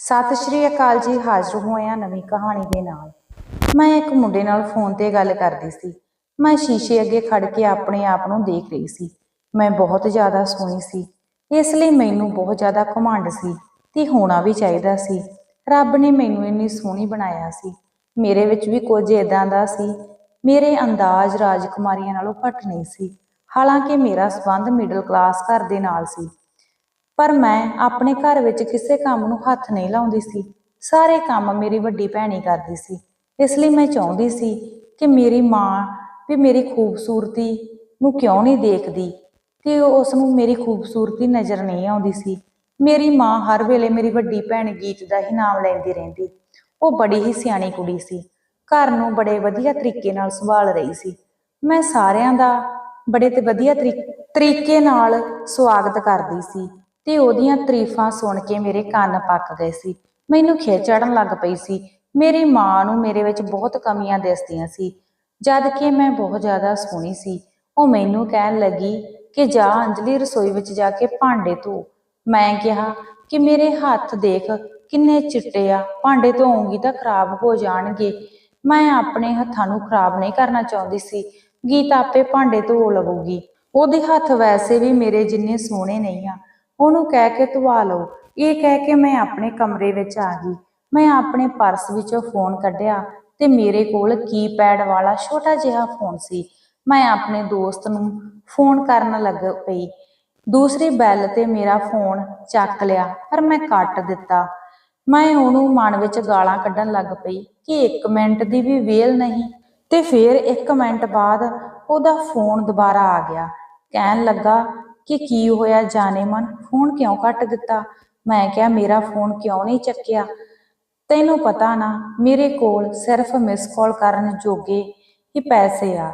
ਸਤਿ ਸ਼੍ਰੀ ਅਕਾਲ ਜੀ, ਹਾਜ਼ਰ ਹੋਇਆ ਨਵੀਂ ਕਹਾਣੀ ਦੇ ਨਾਲ। ਮੈਂ ਇੱਕ ਮੁੰਡੇ ਨਾਲ ਫੋਨ ਤੇ ਗੱਲ ਕਰਦੀ ਸੀ। ਮੈਂ ਸ਼ੀਸ਼ੇ ਅੱਗੇ ਖੜ ਕੇ ਆਪਣੇ ਆਪ ਨੂੰ ਦੇਖ ਰਹੀ ਸੀ। ਮੈਂ ਬਹੁਤ ਜ਼ਿਆਦਾ ਸੋਹਣੀ ਸੀ। ਇਸ ਲਈ ਮੈਨੂੰ ਬਹੁਤ ਜ਼ਿਆਦਾ ਘਮੰਡ ਸੀ ਤੇ ਹੋਣਾ ਵੀ ਚਾਹੀਦਾ ਸੀ। ਰੱਬ ਨੇ ਮੈਨੂੰ ਇੰਨੀ ਸੋਹਣੀ ਬਣਾਇਆ ਸੀ। ਮੇਰੇ ਵਿੱਚ ਵੀ ਕੁਝ ਇਦਾਂ ਦਾ ਸੀ। ਮੇਰੇ ਅੰਦਾਜ਼ ਰਾਜਕੁਮਾਰੀਆਂ ਨਾਲੋਂ ਘੱਟ ਨਹੀਂ ਸੀ। ਹਾਲਾਂਕਿ ਮੇਰਾ ਸਬੰਧ ਮਿਡਲ ਕਲਾਸ ਘਰ ਦੇ ਨਾਲ ਸੀ। ਪਰ ਮੈਂ ਆਪਣੇ ਘਰ ਵਿੱਚ ਕਿਸੇ ਕੰਮ ਨੂੰ ਹੱਥ ਨਹੀਂ ਲਾਉਂਦੀ ਸੀ। ਸਾਰੇ ਕੰਮ ਮੇਰੀ ਵੱਡੀ ਭੈਣ ਹੀ ਕਰਦੀ ਸੀ। ਇਸ ਲਈ ਮੈਂ ਚਾਹੁੰਦੀ ਸੀ ਕਿ ਮੇਰੀ ਮਾਂ ਵੀ ਮੇਰੀ ਖੂਬਸੂਰਤੀ ਨੂੰ ਕਿਉਂ ਨਹੀਂ ਦੇਖਦੀ ਕਿ ਉਸ ਨੂੰ ਮੇਰੀ ਖੂਬਸੂਰਤੀ ਨਜ਼ਰ ਨਹੀਂ ਆਉਂਦੀ ਸੀ। ਮੇਰੀ ਮਾਂ ਹਰ ਵੇਲੇ ਮੇਰੀ ਵੱਡੀ ਭੈਣ ਗੀਤ ਦਾ ਹੀ ਨਾਮ ਲੈਂਦੀ ਰਹਿੰਦੀ। ਉਹ ਬੜੀ ਹੀ ਸਿਆਣੀ ਕੁੜੀ ਸੀ। ਘਰ ਨੂੰ ਬੜੇ ਵਧੀਆ ਤਰੀਕੇ ਨਾਲ ਸੰਭਾਲ ਰਹੀ ਸੀ। ਮੈਂ ਸਾਰਿਆਂ ਦਾ ਬੜੇ ਤੇ ਵਧੀਆ ਤਰੀ- ਤਰੀਕੇ ਨਾਲ ਸਵਾਗਤ ਕਰਦੀ ਸੀ। ਤੇ ਉਹਦੀਆਂ ਤਾਰੀਫਾਂ ਸੁਣ ਕੇ ਮੇਰੇ ਕੰਨ ਪੱਕ ਗਏ ਸੀ। ਮੈਨੂੰ ਖਿੱਚ ਚੜਨ ਲੱਗ ਪਈ ਸੀ। ਮੇਰੀ ਮਾਂ ਨੂੰ ਮੇਰੇ ਵਿੱਚ ਬਹੁਤ ਕਮੀਆਂ ਦਿਸਦੀਆਂ ਸੀ। ਜਦ ਕਿ ਮੈਂ ਬਹੁਤ ਜ਼ਿਆਦਾ ਸੋਹਣੀ ਸੀ। ਉਹ ਮੈਨੂੰ ਕਹਿਣ ਲੱਗੀ ਕਿ ਜਾ ਅੰਜਲੀ ਰਸੋਈ ਵਿੱਚ ਜਾ ਕੇ ਭਾਂਡੇ ਧੋ। ਮੈਂ ਕਿਹਾ ਕਿ ਮੇਰੇ ਹੱਥ ਦੇਖ ਕਿੰਨੇ ਚਿੱਟੇ ਆ, ਭਾਂਡੇ ਧੋਉਂਗੀ ਤਾਂ ਖਰਾਬ ਹੋ ਜਾਣਗੇ। ਮੈਂ ਆਪਣੇ ਹੱਥਾਂ ਨੂੰ ਖਰਾਬ ਨਹੀਂ ਕਰਨਾ ਚਾਹੁੰਦੀ ਸੀ। ਗੀਤ ਆਪੇ ਭਾਂਡੇ ਧੋ ਲਵੂਗੀ। ਉਹਦੇ ਹੱਥ ਵੈਸੇ ਵੀ ਮੇਰੇ ਜਿੰਨੇ ਸੋਹਣੇ ਨਹੀਂ ਆ। ਉਹਨੂੰ ਕਹਿ ਕੇ ਧਵਾ ਲਓ। ਇਹ ਕਹਿ ਕੇ ਮੈਂ ਆਪਣੇ ਕਮਰੇ ਵਿੱਚ ਆ ਗਈ। ਮੈਂ ਆਪਣੇ ਪਰਸ ਵਿੱਚੋਂ ਫੋਨ ਕੱਢਿਆ ਤੇ ਮੇਰੇ ਕੋਲ ਕੀਪੈਡ ਵਾਲਾ ਛੋਟਾ ਜਿਹਾ ਫੋਨ ਸੀ। ਮੈਂ ਆਪਣੇ ਦੋਸਤ ਨੂੰ ਫੋਨ ਕਰਨ ਲੱਗ ਪਈ। ਦੂਸਰੀ ਬੈਲ ਤੇ ਮੇਰਾ ਫੋਨ ਚੱਕ ਲਿਆ, ਪਰ ਮੈਂ ਕੱਟ ਦਿੱਤਾ। ਮੈਂ ਉਹਨੂੰ ਮਨ ਵਿੱਚ ਗਾਲਾਂ ਕੱਢਣ ਲੱਗ ਪਈ ਕਿ 1 ਮਿੰਟ ਦੀ ਵੀ ਵੇਲ ਨਹੀਂ। ਤੇ ਫਿਰ 1 ਮਿੰਟ ਬਾਅਦ ਉਹਦਾ ਫੋਨ ਦੁਬਾਰਾ ਆ ਗਿਆ। ਕਹਿਣ ਲੱਗਾ ਕਿ ਕੀ ਹੋਇਆ ਜਾਣੇ ਮਨ? ਫੋਨ ਕਿਉਂ ਕੱਟ ਦਿੱਤਾ? ਮੈਂ ਕਿਹਾ, ਮੇਰਾ ਫੋਨ ਕਿਉਂ ਨਹੀਂ ਚੱਕਿਆ? ਤੈਨੂੰ ਪਤਾ ਨਾ, ਮੇਰੇ ਕੋਲ ਸਿਰਫ ਮਿਸ ਕਾਲ ਕਰਨ ਜੋਗੇ ਹੀ ਪੈਸੇ ਆ।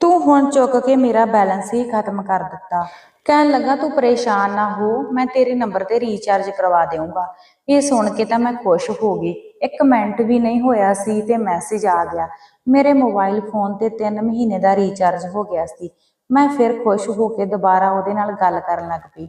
ਤੂੰ ਹੁਣ ਚੁੱਕ ਕੇ ਮੇਰਾ ਬੈਲੈਂਸ ਹੀ ਖਤਮ ਕਰ ਦਿੱਤਾ। ਕਹਿਣ ਲੱਗਾ, ਤੂੰ ਪਰੇਸ਼ਾਨ ਨਾ ਹੋ, ਮੈਂ ਤੇਰੇ ਨੰਬਰ ਤੇ ਰੀਚਾਰਜ ਕਰਵਾ ਦੇਵਾਂਗਾ ਇਹ ਸੁਣ ਕੇ ਤਾਂ ਮੈਂ ਖੁਸ਼ ਹੋ ਗਈ। ਇੱਕ ਮਿੰਟ ਵੀ ਨਹੀਂ ਹੋਇਆ ਸੀ ਤੇ ਮੈਸੇਜ ਆ ਗਿਆ। ਮੇਰੇ ਮੋਬਾਈਲ ਫੋਨ ਤੇ 3 ਮਹੀਨੇ ਦਾ ਰੀਚਾਰਜ ਹੋ ਗਿਆ ਸੀ। ਮੈਂ ਫਿਰ ਖੁਸ਼ ਹੋ ਕੇ ਦੁਬਾਰਾ ਉਹਦੇ ਨਾਲ ਗੱਲ ਕਰਨ ਲੱਗ ਪਈ।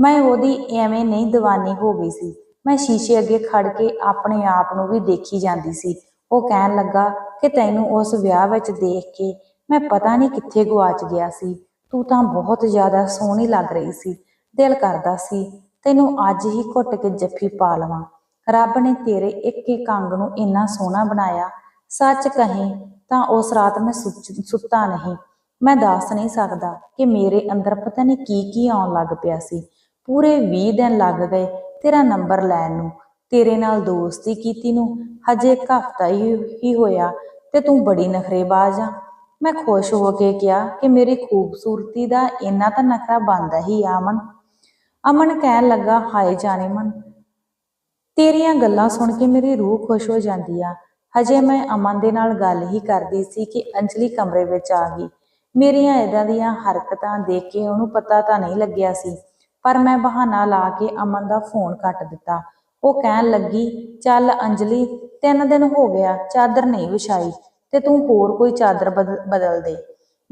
ਮੈਂ ਉਹਦੀ ਐਵੇਂ ਨਹੀਂ دیਵਾਨੀ ਹੋ ਗਈ ਸੀ। ਮੈਂ ਸ਼ੀਸ਼ੇ ਅੱਗੇ ਖੜ ਕੇ ਆਪਣੇ ਆਪ ਨੂੰ ਵੀ ਦੇਖੀ ਜਾਂਦੀ ਸੀ। ਉਹ ਕਹਿਣ ਲੱਗਾ ਕਿ ਤੈਨੂੰ ਉਸ ਵਿਆਹ ਵਿੱਚ ਦੇਖ ਕੇ ਮੈਂ ਪਤਾ ਨਹੀਂ ਕਿੱਥੇ ਗੁਆਚ ਗਿਆ ਸੀ। ਤੂੰ ਤਾਂ ਬਹੁਤ ਜ਼ਿਆਦਾ ਸੋਹਣੀ ਲੱਗ ਰਹੀ ਸੀ। ਦਿਲ ਕਰਦਾ ਸੀ, ਤੈਨੂੰ ਅੱਜ ਹੀ ਘੁੱਟ ਕੇ ਜੱਫੀ ਪਾ ਲਵਾਂ। ਰੱਬ ਨੇ ਤੇਰੇ ਇੱਕ ਇੱਕ ਅੰਗ ਨੂੰ ਇੰਨਾ ਸੋਹਣਾ ਬਣਾਇਆ। ਸੱਚ ਕਹੀਂ ਤਾਂ ਉਸ ਰਾਤ ਮੈਂ ਸੁੱਚ- ਸੁੱਤਾ ਨਹੀਂ। ਮੈਂ ਦੱਸ ਨਹੀਂ ਸਕਦਾ ਕਿ ਮੇਰੇ ਅੰਦਰ ਪਤਾ ਨਹੀਂ ਕੀ ਕੀ ਆਉਣ ਲੱਗ ਪਿਆ ਸੀ। ਪੂਰੇ 20 ਦਿਨ ਲੱਗ ਗਏ ਤੇਰਾ ਨੰਬਰ ਲੈਣ ਨੂੰ, ਤੇਰੇ ਨਾਲ ਦੋਸਤੀ ਕੀਤੀ ਨੂੰ, ਹਜੇ ਇੱਕ ਹਫਤਾ ਹੀ ਹੋਇਆ ਤੇ ਤੂੰ ਬੜੀ ਨਖਰੇਬਾਜ਼ ਆ। ਮੈਂ ਖੁਸ਼ ਹੋ ਕੇ ਕਿਹਾ ਕਿ ਮੇਰੀ ਖੂਬਸੂਰਤੀ ਦਾ ਇੰਨਾ ਤਾਂ ਨਖਰਾ ਬਣਦਾ ਹੀ ਆ ਅਮਨ। ਅਮਨ ਕਹਿਣ ਲੱਗਾ, ਹਾਏ ਜਾਣੇ ਮਨ, ਤੇਰੀਆਂ ਗੱਲਾਂ ਸੁਣ ਕੇ ਮੇਰੀ ਰੂਹ ਖੁਸ਼ ਹੋ ਜਾਂਦੀ ਆ। ਹਜੇ ਮੈਂ ਅਮਨ ਦੇ ਨਾਲ ਗੱਲ ਹੀ ਕਰਦੀ ਸੀ ਕਿ ਅੰਜਲੀ ਕਮਰੇ ਵਿੱਚ ਆ ਗਈ। ਮੇਰੀਆਂ ਇਦਾਂ ਦੀਆਂ ਹਰਕਤਾਂ ਦੇਖ ਕੇ ਉਹਨੂੰ ਪਤਾ ਤਾਂ ਨਹੀਂ ਲੱਗਿਆ ਸੀ, ਪਰ ਮੈਂ ਬਹਾਨਾ ਲਾ ਕੇ ਅਮਨ ਦਾ ਫੋਨ ਕੱਟ ਦਿੱਤਾ। ਉਹ ਕਹਿਣ ਲੱਗੀ, ਚੱਲ ਅੰਜਲੀ, ਤਿੰਨ ਦਿਨ ਹੋ ਗਿਆ, ਚਾਦਰ ਨਹੀਂ ਵਿਛਾਈ ਤੇ ਤੂੰ ਹੋਰ ਕੋਈ ਚਾਦਰ ਬਦ- ਬਦਲ ਦੇ।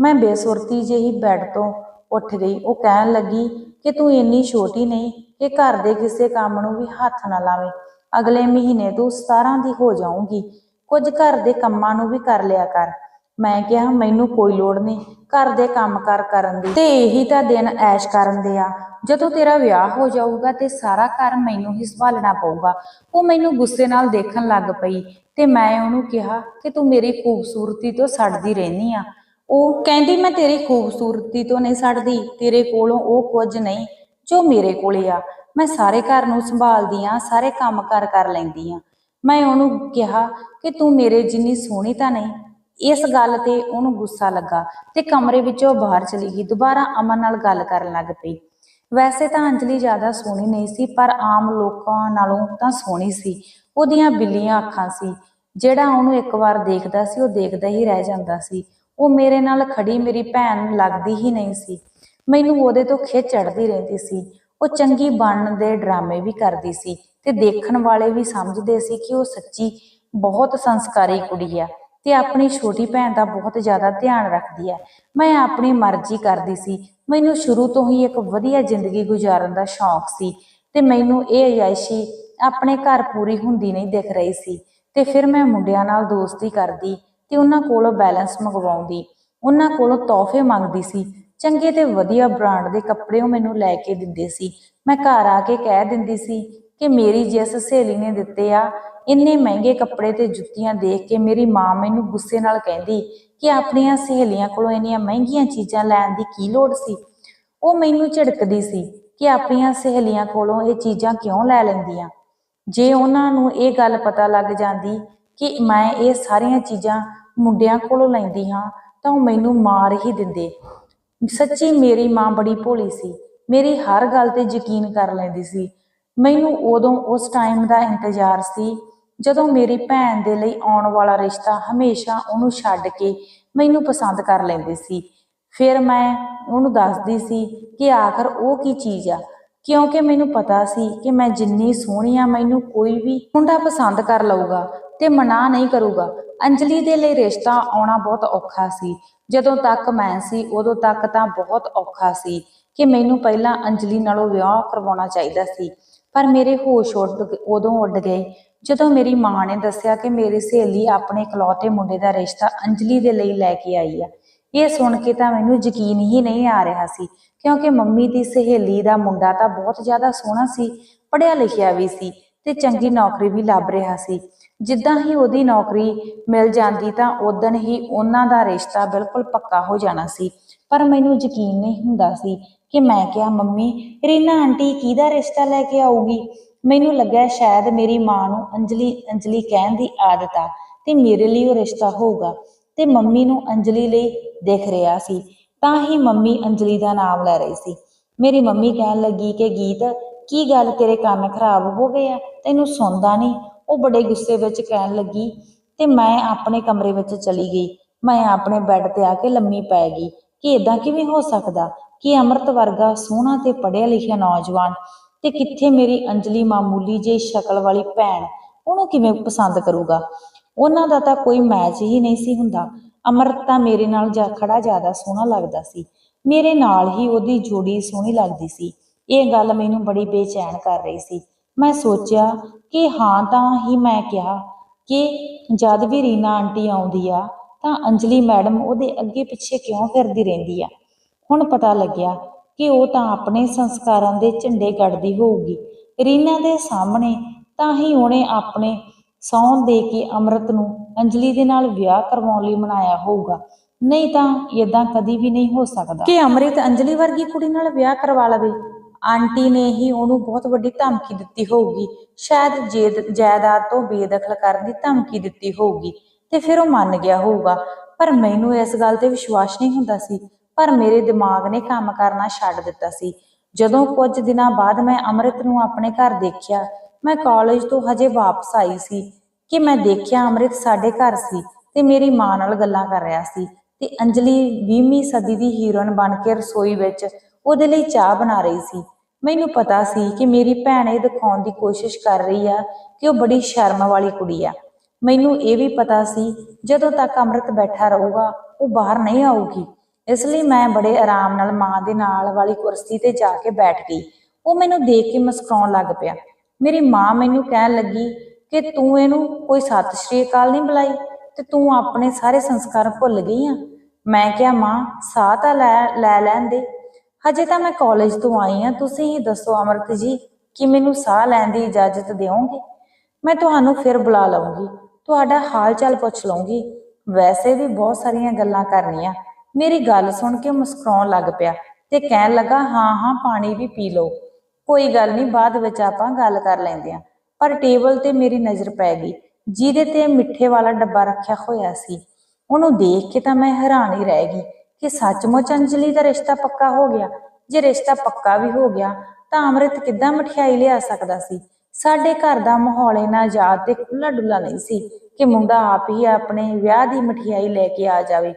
ਮੈਂ ਬੇਸੁਰਤੀ ਜਿਹੀ ਬੈੱਡ ਤੋਂ ਉੱਠ ਗਈ। ਉਹ ਕਹਿਣ ਲੱਗੀ ਕਿ ਤੂੰ ਇੰਨੀ ਛੋਟੀ ਨਹੀਂ ਕਿ ਘਰ ਦੇ ਕਿਸੇ ਕੰਮ ਨੂੰ ਵੀ ਹੱਥ ਨਾ ਲਾਵੇਂ। ਅਗਲੇ ਮਹੀਨੇ ਤੂੰ 17 ਦੀ ਹੋ ਜਾਊਂਗੀ। ਕੁਝ ਘਰ ਦੇ ਕੰਮਾਂ ਨੂੰ ਵੀ ਕਰ ਲਿਆ ਕਰ। ਮੈਂ ਕਿਹਾ, ਮੈਨੂੰ ਕੋਈ ਲੋੜ ਨਹੀਂ। ਘਰ ਦੇ ਕੰਮ ਕਰ ਕਰਨ ਦੀ। ਤੇ ਇਹੀ ਤਾਂ ਦਿਨ ਐਸ਼ ਕਰਨ ਦੇ ਆ। ਜਦੋਂ ਤੇਰਾ ਵਿਆਹ ਹੋ ਜਾਊਗਾ ਤੇ ਸਾਰਾ ਘਰ ਮੈਨੂੰ ਹੀ ਸੰਭਾਲਣਾ ਪਊਗਾ। ਉਹ ਮੈਨੂੰ ਗੁੱਸੇ ਨਾਲ ਦੇਖਣ ਲੱਗ ਪਈ ਤੇ ਮੈਂ ਉਹਨੂੰ ਕਿਹਾ ਕਿ ਤੂੰ ਮੇਰੀ ਖੂਬਸੂਰਤੀ ਤੋਂ ਸੜਦੀ ਰਹਿਨੀ ਆ। ਉਹ ਕਹਿੰਦੀ, ਮੈਂ ਤੇਰੀ ਖੂਬਸੂਰਤੀ ਤੋਂ ਨਹੀਂ ਸੜਦੀ। ਤੇਰੇ ਕੋਲੋਂ ਉਹ ਕੁਝ ਨਹੀਂ ਜੋ ਮੇਰੇ ਕੋਲੇ ਆ। ਮੈਂ ਸਾਰੇ ਘਰ ਨੂੰ ਸੰਭਾਲਦੀ ਆ, ਸਾਰੇ ਕੰਮ ਕਰ ਕਰ ਲੈਂਦੀ ਆ। ਮੈਂ ਉਹਨੂੰ ਕਿਹਾ ਕਿ ਤੂੰ ਮੇਰੇ ਜਿੰਨੀ ਸੋਹਣੀ ਤਾਂ ਨਹੀਂ ਇਸ ਗੱਲ ਤੇ ਉਹਨੂੰ ਗੁੱਸਾ ਲੱਗਾ ਤੇ ਕਮਰੇ ਵਿੱਚੋਂ ਬਾਹਰ ਚਲੀ ਗਈ। ਦੁਬਾਰਾ ਅਮਨ ਨਾਲ ਗੱਲ ਕਰਨ ਲੱਗ ਪਈ। ਵੈਸੇ ਤਾਂ ਅੰਜਲੀ ਜ਼ਿਆਦਾ ਸੋਹਣੀ ਨਹੀਂ ਸੀ, ਪਰ ਆਮ ਲੋਕਾਂ ਨਾਲੋਂ ਤਾਂ ਸੋਹਣੀ ਸੀ। ਉਹਦੀਆਂ ਬਿੱਲੀਆਂ ਅੱਖਾਂ ਸੀ। ਜਿਹੜਾ ਉਹਨੂੰ ਇੱਕ ਵਾਰ ਦੇਖਦਾ ਸੀ, ਉਹ ਦੇਖਦਾ ਹੀ ਰਹਿ ਜਾਂਦਾ ਸੀ। ਉਹ ਮੇਰੇ ਨਾਲ ਖੜੀ ਮੇਰੀ ਭੈਣ ਲੱਗਦੀ ਹੀ ਨਹੀਂ ਸੀ। ਮੈਨੂੰ ਉਹਦੇ ਤੋਂ ਖਿੱਚ ਚੜਦੀ ਰਹਿੰਦੀ ਸੀ। ਉਹ ਚੰਗੀ ਬਣਨ ਦੇ ਡਰਾਮੇ ਵੀ ਕਰਦੀ ਸੀ ਤੇ ਦੇਖਣ ਵਾਲੇ ਵੀ ਸਮਝਦੇ ਸੀ ਕਿ ਉਹ ਸੱਚੀ ਬਹੁਤ ਸੰਸਕਾਰੀ ਕੁੜੀ ਆ। ਤੇ ਆਪਣੀ ਛੋਟੀ ਭੈਣ ਦਾ ਬਹੁਤ ਜ਼ਿਆਦਾ ਧਿਆਨ ਰੱਖਦੀ ਹੈ। ਮੈਂ ਆਪਣੀ ਮਰਜ਼ੀ ਕਰਦੀ ਸੀ। ਮੈਨੂੰ ਸ਼ੁਰੂ ਤੋਂ ਹੀ ਇੱਕ ਵਧੀਆ ਜ਼ਿੰਦਗੀ ਗੁਜ਼ਾਰਨ ਦਾ ਸ਼ੌਂਕ ਸੀ ਤੇ ਮੈਨੂੰ ਇਹ ਅਯਾਸ਼ੀ ਆਪਣੇ ਘਰ ਪੂਰੀ ਹੁੰਦੀ ਨਹੀਂ ਦਿਖ ਰਹੀ ਸੀ। ਤੇ ਫਿਰ ਮੈਂ ਮੁੰਡਿਆਂ ਨਾਲ ਦੋਸਤੀ ਕਰਦੀ ਤੇ ਉਹਨਾਂ ਕੋਲੋਂ ਬੈਲੈਂਸ ਮੰਗਵਾਉਂਦੀ। ਉਹਨਾਂ ਕੋਲੋਂ ਤੋਹਫੇ ਮੰਗਦੀ ਸੀ। ਚੰਗੇ ਤੇ ਵਧੀਆ ਬ੍ਰਾਂਡ ਦੇ ਕੱਪੜੇ ਉਹ ਮੈਨੂੰ ਲੈ ਕੇ ਦਿੰਦੇ ਸੀ। ਮੈਂ ਘਰ ਆ ਕੇ ਕਹਿ ਦਿੰਦੀ ਸੀ ਕਿ ਮੇਰੀ ਜਿਸ ਸਹੇਲੀ ਨੇ ਦਿੱਤੇ ਆ, ਇੰਨੇ ਮਹਿੰਗੇ ਕੱਪੜੇ ਤੇ ਜੁੱਤੀਆਂ ਦੇਖ ਕੇ ਮੇਰੀ ਮਾਂ ਮੈਨੂੰ ਗੁੱਸੇ ਨਾਲ ਕਹਿੰਦੀ ਕਿ ਆਪਣੀਆਂ ਸਹੇਲੀਆਂ ਕੋਲੋਂ ਇੰਨੀਆਂ ਮਹਿੰਗੀਆਂ ਚੀਜ਼ਾਂ ਲੈਣ ਦੀ ਕੀ ਲੋੜ ਸੀ? ਉਹ ਮੈਨੂੰ ਝਿੜਕਦੀ ਸੀ ਕਿ ਆਪਣੀਆਂ ਸਹੇਲੀਆਂ ਕੋਲੋਂ ਇਹ ਚੀਜ਼ਾਂ ਕਿਉਂ ਲੈ ਲੈਂਦੀਆਂ? ਜੇ ਉਹਨਾਂ ਨੂੰ ਇਹ ਗੱਲ ਪਤਾ ਲੱਗ ਜਾਂਦੀ ਕਿ ਮੈਂ ਇਹ ਸਾਰੀਆਂ ਚੀਜ਼ਾਂ ਮੁੰਡਿਆਂ ਕੋਲੋਂ ਲੈਂਦੀ ਹਾਂ, ਤਾਂ ਉਹ ਮੈਨੂੰ ਮਾਰ ਹੀ ਦਿੰਦੇ। ਸੱਚੀ ਮੇਰੀ ਮਾਂ ਬੜੀ ਭੋਲੀ ਸੀ। ਮੇਰੀ ਹਰ ਗੱਲ ਤੇ ਯਕੀਨ ਕਰ ਲੈਂਦੀ ਸੀ ਮੈਨੂੰ ਉਦੋਂ ਉਸ ਟਾਈਮ ਦਾ ਇੰਤਜ਼ਾਰ ਸੀ, ਜਦੋਂ ਮੇਰੀ ਭੈਣ ਦੇ ਲਈ ਆਉਣ ਵਾਲਾ ਰਿਸ਼ਤਾ ਹਮੇਸ਼ਾ ਉਹਨੂੰ ਛੱਡ ਕੇ ਮੈਨੂੰ ਪਸੰਦ ਕਰ ਲੈਂਦੀ ਸੀ। ਫਿਰ ਮੈਂ ਉਹਨੂੰ ਦੱਸਦੀ ਸੀ ਕਿ ਆਖਰ ਉਹ ਕੀ ਚੀਜ਼ ਆ, ਕਿਉਂਕਿ ਮੈਨੂੰ ਪਤਾ ਸੀ ਕਿ ਮੈਂ ਜਿੰਨੀ ਸੋਹਣੀ ਆ, ਮੈਨੂੰ ਕੋਈ ਵੀ ਮੁੰਡਾ ਪਸੰਦ ਕਰ ਲਊਗਾ ਤੇ ਮਨਾ ਨਹੀਂ ਕਰੂਗਾ। ਅੰਜਲੀ ਦੇ ਲਈ ਰਿਸ਼ਤਾ ਆਉਣਾ ਬਹੁਤ ਔਖਾ ਸੀ। ਜਦੋਂ ਤੱਕ ਮੈਂ ਸੀ, ਉਦੋਂ ਤੱਕ ਤਾਂ ਬਹੁਤ ਔਖਾ ਸੀ ਕਿ ਮੈਨੂੰ ਪਹਿਲਾਂ ਅੰਜਲੀ ਨਾਲੋਂ ਵਿਆਹ ਕਰਵਾਉਣਾ ਚਾਹੀਦਾ ਸੀ। ਪਰ ਮੇਰੇ ਹੋਸ਼ ਉੱਡ ਉਦੋਂ ਉੱਡ ਗਏ। ਜਦੋਂ ਮੇਰੀ ਮਾਂ ਨੇ ਦੱਸਿਆ ਕਿ ਮੇਰੀ ਸਹੇਲੀ ਆਪਣੇ ਇਕਲੌਤੇ ਮੁੰਡੇ ਦਾ ਰਿਸ਼ਤਾ ਅੰਜਲੀ ਦੇ ਲਈ ਲੈ ਕੇ ਆਈ ਆ, ਇਹ ਸੁਣ ਕੇ ਤਾਂ ਮੈਨੂੰ ਯਕੀਨ ਹੀ ਨਹੀਂ ਆ ਰਿਹਾ ਸੀ, ਕਿਉਂਕਿ ਮੰਮੀ ਦੀ ਸਹੇਲੀ ਦਾ ਮੁੰਡਾ ਤਾਂ ਬਹੁਤ ਜ਼ਿਆਦਾ ਸੋਹਣਾ ਸੀ, ਪੜ੍ਹਿਆ ਲਿਖਿਆ ਵੀ ਸੀ ਤੇ ਚੰਗੀ ਨੌਕਰੀ ਵੀ ਲੱਭ ਰਿਹਾ ਸੀ। ਜਿੱਦਾਂ ਹੀ ਉਹਦੀ ਨੌਕਰੀ ਮਿਲ ਜਾਂਦੀ ਤਾਂ ਉਦੋਂ ਹੀ ਉਹਨਾਂ ਦਾ ਰਿਸ਼ਤਾ ਬਿਲਕੁਲ ਪੱਕਾ ਹੋ ਜਾਣਾ ਸੀ, ਪਰ ਮੈਨੂੰ ਯਕੀਨ ਨਹੀਂ ਹੁੰਦਾ ਸੀ ਕਿ ਮੈਂ ਕਿਹਾ, ਮੰਮੀ, ਰੀਨਾ ਆਂਟੀ ਕਿਹਦਾ ਰਿਸ਼ਤਾ ਲੈ ਕੇ ਆਊਗੀ? ਮੈਨੂੰ ਲੱਗਾ ਸ਼ਾਇਦ ਮੇਰੀ ਮਾਂ ਨੂੰ ਅੰਜਲੀ ਅੰਜਲੀ ਕਹਿਣ ਦੀ ਆਦਤ ਆ ਤੇ ਮੇਰੇ ਲਈ ਉਹ ਰਿਸ਼ਤਾ ਹੋਊਗਾ। ਤੇ ਮੰਮੀ ਨੂੰ ਅੰਜਲੀ ਲਈ ਦਿਖ ਰਿਹਾ ਸੀ। ਤਾਂ ਹੀ ਮੰਮੀ ਅੰਜਲੀ ਦਾ ਨਾਮ ਲੈ ਰਹੀ ਸੀ। ਮੇਰੀ ਮੰਮੀ ਕਹਿਣ ਲੱਗੀ ਕਿ, ਗੀਤ, ਕੀ ਗੱਲ ਤੇਰੇ ਕੰਨ ਖਰਾਬ ਹੋ ਗਏ ਆ? ਤੈਨੂੰ ਸੁਣਦਾ ਨਹੀਂ? ਉਹ ਬੜੇ ਗੁੱਸੇ ਵਿੱਚ ਕਹਿਣ ਲੱਗੀ ਤੇ ਮੈਂ ਆਪਣੇ ਕਮਰੇ ਵਿੱਚ ਚਲੀ ਗਈ। ਮੈਂ ਆਪਣੇ ਬੈੱਡ ਤੇ ਆ ਕੇ ਲੰਮੀ ਪੈ ਗਈ ਕਿ ਇਦਾਂ ਕਿਵੇਂ ਹੋ ਸਕਦਾ? ਕਿ ਅੰਮ੍ਰਿਤ ਵਰਗਾ ਸੋਹਣਾ ਤੇ ਪੜ੍ਹਿਆ ਲਿਖਿਆ ਨੌਜਵਾਨ ਤੇ ਕਿੱਥੇ ਮੇਰੀ ਅੰਜਲੀ ਮਾਮੂਲੀ ਜਿਹੀ ਸ਼ਕਲ ਵਾਲੀ ਭੈਣ, ਉਹਨੂੰ ਕਿਵੇਂ ਪਸੰਦ ਕਰੂਗਾ? ਉਹਨਾਂ ਦਾ ਤਾਂ ਕੋਈ ਮੈਚ ਹੀ ਨਹੀਂ ਸੀ ਹੁੰਦਾ। ਅਮਰਤ ਤਾਂ ਮੇਰੇ ਨਾਲ ਜਾ ਖੜਾ ਜ਼ਿਆਦਾ ਸੋਹਣਾ ਲੱਗਦਾ ਸੀ। ਮੇਰੇ ਨਾਲ ਹੀ ਉਹਦੀ ਜੋੜੀ ਸੋਹਣੀ ਲੱਗਦੀ ਸੀ। ਇਹ ਗੱਲ ਮੈਨੂੰ ਬੜੀ ਬੇਚੈਨ ਕਰ ਰਹੀ ਸੀ। ਮੈਂ ਸੋਚਿਆ ਕਿ ਹਾਂ, ਤਾਂ ਹੀ ਮੈਂ ਕਿਹਾ ਕਿ ਜਦ ਵੀ ਰੀਨਾ ਆਂਟੀ ਆਉਂਦੀ ਆ, ਤਾਂ ਅੰਜਲੀ ਮੈਡਮ ਉਹਦੇ ਅੱਗੇ ਪਿੱਛੇ ਕਿਉਂ ਫਿਰਦੀ ਰਹਿੰਦੀ ਆ? ਹੁਣ ਪਤਾ ਲੱਗਿਆ ਕਿ ਉਹ ਤਾਂ ਆਪਣੇ ਸੰਸਕਾਰਾਂ ਦੇ ਝੰਡੇ ਗੱਡਦੀ ਹੋਊਗੀ। ਰੀਨਾ ਦੇ ਸਾਹਮਣੇ ਤਾਂ ਹੀ ਉਹਨੇ ਆਪਣੇ ਸੌਂ ਦੇ ਕੇ ਅੰਮ੍ਰਿਤ ਨੂੰ ਅੰਜਲੀ ਦੇ ਨਾਲ ਵਿਆਹ ਕਰਵਾਉਣ ਲਈ ਮਨਾਇਆ ਹੋਊਗਾ। ਨਹੀਂ ਤਾਂ ਇਦਾਂ ਕਦੀ ਵੀ ਨਹੀਂ ਹੋ ਸਕਦਾ। ਕਿ ਅੰਮ੍ਰਿਤ ਅੰਜਲੀ ਵਰਗੀ ਕੁੜੀ ਨਾਲ ਵਿਆਹ ਕਰਵਾ ਲਵੇ। ਆਂਟੀ ਨੇ ਹੀ ਉਹਨੂੰ ਬਹੁਤ ਵੱਡੀ ਧਮਕੀ ਦਿੱਤੀ ਹੋਊਗੀ। ਸ਼ਾਇਦ ਜੇਦ- ਜਾਇਦਾਦ ਤੋਂ ਬੇਦਖਲ ਕਰਨ ਦੀ ਧਮਕੀ ਦਿੱਤੀ ਹੋਊਗੀ ਤੇ ਫਿਰ ਉਹ ਮੰਨ ਗਿਆ ਹੋਊਗਾ। ਪਰ ਮੈਨੂੰ ਇਸ ਗੱਲ ਤੇ ਵਿਸ਼ਵਾਸ ਨਹੀਂ ਹੁੰਦਾ ਸੀ ਪਰ ਮੇਰੇ ਦਿਮਾਗ ਨੇ ਕੰਮ ਕਰਨਾ ਛੱਡ ਦਿੱਤਾ ਸੀ। ਜਦੋਂ ਕੁਝ ਦਿਨਾਂ ਬਾਅਦ ਮੈਂ ਅੰਮ੍ਰਿਤ ਨੂੰ ਆਪਣੇ ਘਰ ਦੇਖਿਆ, ਮੈਂ ਕਾਲਜ ਤੋਂ ਹਜੇ ਵਾਪਸ ਆਈ ਸੀ ਕਿ ਮੈਂ ਦੇਖਿਆ ਅੰਮ੍ਰਿਤ ਸਾਡੇ ਘਰ ਸੀ ਤੇ ਮੇਰੀ ਮਾਂ ਨਾਲ ਗੱਲਾਂ ਕਰ ਰਿਹਾ ਸੀ ਤੇ ਅੰਜਲੀ 20ਵੀਂ ਸਦੀ ਦੀ ਹੀਰੋਇਨ ਬਣ ਕੇ ਰਸੋਈ ਵਿੱਚ ਉਹਦੇ ਲਈ ਚਾਹ ਬਣਾ ਰਹੀ ਸੀ। ਮੈਨੂੰ ਪਤਾ ਸੀ ਕਿ ਮੇਰੀ ਭੈਣ ਇਹ ਦਿਖਾਉਣ ਦੀ ਕੋਸ਼ਿਸ਼ ਕਰ ਰਹੀ ਆ ਕਿ ਉਹ ਬੜੀ ਸ਼ਰਮ ਵਾਲੀ ਕੁੜੀ ਆ। ਮੈਨੂੰ ਇਹ ਵੀ ਪਤਾ ਸੀ ਜਦੋਂ ਤੱਕ ਅੰਮ੍ਰਿਤ ਬੈਠਾ ਰਹੂਗਾ, ਉਹ ਬਾਹਰ ਨਹੀਂ ਆਊਗੀ। ਇਸ ਲਈ ਮੈਂ ਬੜੇ ਆਰਾਮ ਨਾਲ ਮਾਂ ਦੇ ਨਾਲ ਵਾਲੀ ਕੁਰਸੀ ਤੇ ਜਾ ਕੇ ਬੈਠ ਗਈ। ਉਹ ਮੈਨੂੰ ਦੇਖ ਕੇ ਮੁਸਕਰਾਉਣ ਲੱਗ ਪਿਆ। ਮੇਰੀ ਮਾਂ ਮੈਨੂੰ ਕਹਿਣ ਲੱਗੀ ਕਿ ਤੂੰ ਇਹਨੂੰ ਕੋਈ ਸਤਿ ਸ਼੍ਰੀ ਅਕਾਲ ਨਹੀਂ ਬੁਲਾਈ ਤੇ ਤੂੰ ਆਪਣੇ ਸਾਰੇ ਸੰਸਕਾਰ ਭੁੱਲ ਗਈ ਆ। ਮੈਂ ਕਿਹਾ, ਮਾਂ, ਸਾਹ ਤਾਂ ਲੈ ਲੈ ਲੈਣ ਦੇ। ਹਜੇ ਤਾਂ ਮੈਂ ਕਾਲਜ ਤੋਂ ਆਈ ਆ। ਤੁਸੀਂ ਹੀ ਦੱਸੋ ਅਮਰਤ ਜੀ ਕਿ ਮੈਨੂੰ ਸਾਹ ਲੈਣ ਦੀ ਇਜਾਜ਼ਤ ਦਿਓਗੇ? ਮੈਂ ਤੁਹਾਨੂੰ ਫਿਰ ਬੁਲਾ ਲਵਾਂਗੀ ਤੁਹਾਡਾ ਹਾਲ ਚਾਲ ਪੁੱਛ ਲਵਾਂਗੀ ਵੈਸੇ ਵੀ ਬਹੁਤ ਸਾਰੀਆਂ ਗੱਲਾਂ ਕਰਨੀਆਂ। ਮੇਰੀ ਗੱਲ ਸੁਣ ਕੇ ਮੁਸਕਰਾਉਣ ਲੱਗ ਪਿਆ ਤੇ ਕਹਿਣ ਲੱਗਾ, ਹਾਂ ਹਾਂ, ਪਾਣੀ ਵੀ ਪੀ ਲਓ। ਕੋਈ ਗੱਲ ਨਹੀਂ, ਬਾਅਦ ਵਿੱਚ ਆਪਾਂ ਗੱਲ ਕਰ ਲੈਂਦੇ ਆਂ ਪਰ ਟੇਬਲ ਤੇ ਮੇਰੀ ਨਜ਼ਰ ਪੈ ਗਈ, ਜਿਹਦੇ ਤੇ ਮਿੱਠੇ ਵਾਲਾ ਡੱਬਾ ਰੱਖਿਆ ਹੋਇਆ ਸੀ। ਉਹਨੂੰ ਦੇਖ ਕੇ ਤਾਂ ਮੈਂ ਹੈਰਾਨ ਹੀ ਰਹਿ ਗਈ ਕਿ ਸੱਚਮੁੱਚ ਅੰਜਲੀ ਦਾ ਰਿਸ਼ਤਾ ਪੱਕਾ ਹੋ ਗਿਆ। ਜੇ ਰਿਸ਼ਤਾ ਪੱਕਾ ਵੀ ਹੋ ਗਿਆ, ਤਾਂ ਅੰਮ੍ਰਿਤ ਕਿੱਦਾਂ ਮਠਿਆਈ ਲਿਆ ਸਕਦਾ ਸੀ? ਸਾਡੇ ਘਰ ਦਾ ਮਾਹੌਲ ਇਹਨਾਂ ਆਜ਼ਾਦ ਤੇ ਖੁੱਲਾ ਡੁੱਲਾ ਨਹੀਂ ਸੀ ਕਿ ਮੁੰਡਾ ਆਪ ਹੀ ਆਪਣੇ ਵਿਆਹ ਦੀ ਮਠਿਆਈ ਲੈ ਕੇ ਆ ਜਾਵੇ।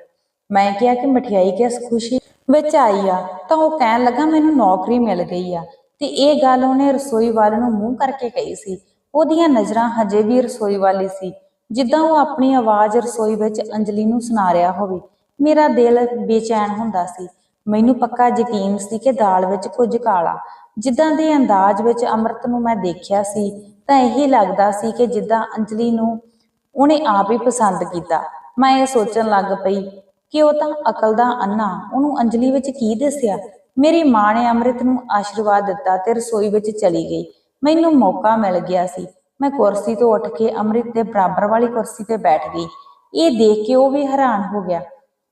ਮੈਂ ਕਿਹਾ ਕਿ ਮਠਿਆਈ ਕਿਸ ਖੁਸ਼ੀ ਵਿੱਚ ਆਈ ਆ, ਤਾਂ ਉਹ ਕਹਿਣ ਲੱਗਾ ਮੈਨੂੰ ਨੌਕਰੀ ਮਿਲ ਗਈ ਆ। ਤੇ ਇਹ ਗੱਲ ਉਹਨੇ ਰਸੋਈ ਵੱਲ ਨੂੰ ਮੂੰਹ ਕਰਕੇ ਕਹੀ ਸੀ। ਉਹਦੀਆਂ ਨਜ਼ਰਾਂ ਹਜੇ ਵੀ ਰਸੋਈ ਵਾਲੀ ਸੀ, ਜਿੱਦਾਂ ਉਹ ਆਪਣੀ ਆਵਾਜ਼ ਰਸੋਈ ਵਿੱਚ ਅੰਜਲੀ ਨੂੰ ਸੁਣਾ ਰਿਹਾ ਹੋਵੇ। ਮੇਰਾ ਦਿਲ ਬੇਚੈਨ ਹੁੰਦਾ ਸੀ। ਮੈਨੂੰ ਪੱਕਾ ਯਕੀਨ ਸੀ ਕਿ ਦਾਲ ਵਿੱਚ ਕੁਝ ਕਾਲਾ, ਜਿੱਦਾਂ ਦੇ ਅੰਦਾਜ਼ ਵਿੱਚ ਅੰਮ੍ਰਿਤ ਨੂੰ ਮੈਂ ਦੇਖਿਆ ਸੀ, ਤਾਂ ਇਹੀ ਲੱਗਦਾ ਸੀ ਕਿ ਜਿੱਦਾਂ ਅੰਜਲੀ ਨੂੰ ਉਹਨੇ ਆਪ ਹੀ ਪਸੰਦ ਕੀਤਾ। ਮੈਂ ਇਹ ਸੋਚਣ ਲੱਗ ਪਈ ਕਿ ਉਹ ਤਾਂ ਅਕਲ ਦਾ ਅੰਨਾ। ਉਹਨੂੰ ਅੰਜਲੀ ਵਿੱਚ ਕੀ ਦੱਸਿਆ? ਮੇਰੀ ਮਾਂ ਨੇ ਅੰਮ੍ਰਿਤ ਨੂੰ ਆਸ਼ੀਰਵਾਦ ਦਿੱਤਾ ਤੇ ਰਸੋਈ ਵਿੱਚ ਚਲੀ ਗਈ। ਮੈਨੂੰ ਮੌਕਾ ਮਿਲ ਗਿਆ ਸੀ। ਮੈਂ ਕੁਰਸੀ ਤੋਂ ਉੱਠ ਕੇ ਅੰਮ੍ਰਿਤ ਦੇ ਬਰਾਬਰ ਵਾਲੀ ਕੁਰਸੀ ਤੇ ਬੈਠ ਗਈ। ਇਹ ਦੇਖ ਕੇ ਉਹ ਵੀ ਹੈਰਾਨ ਹੋ ਗਿਆ।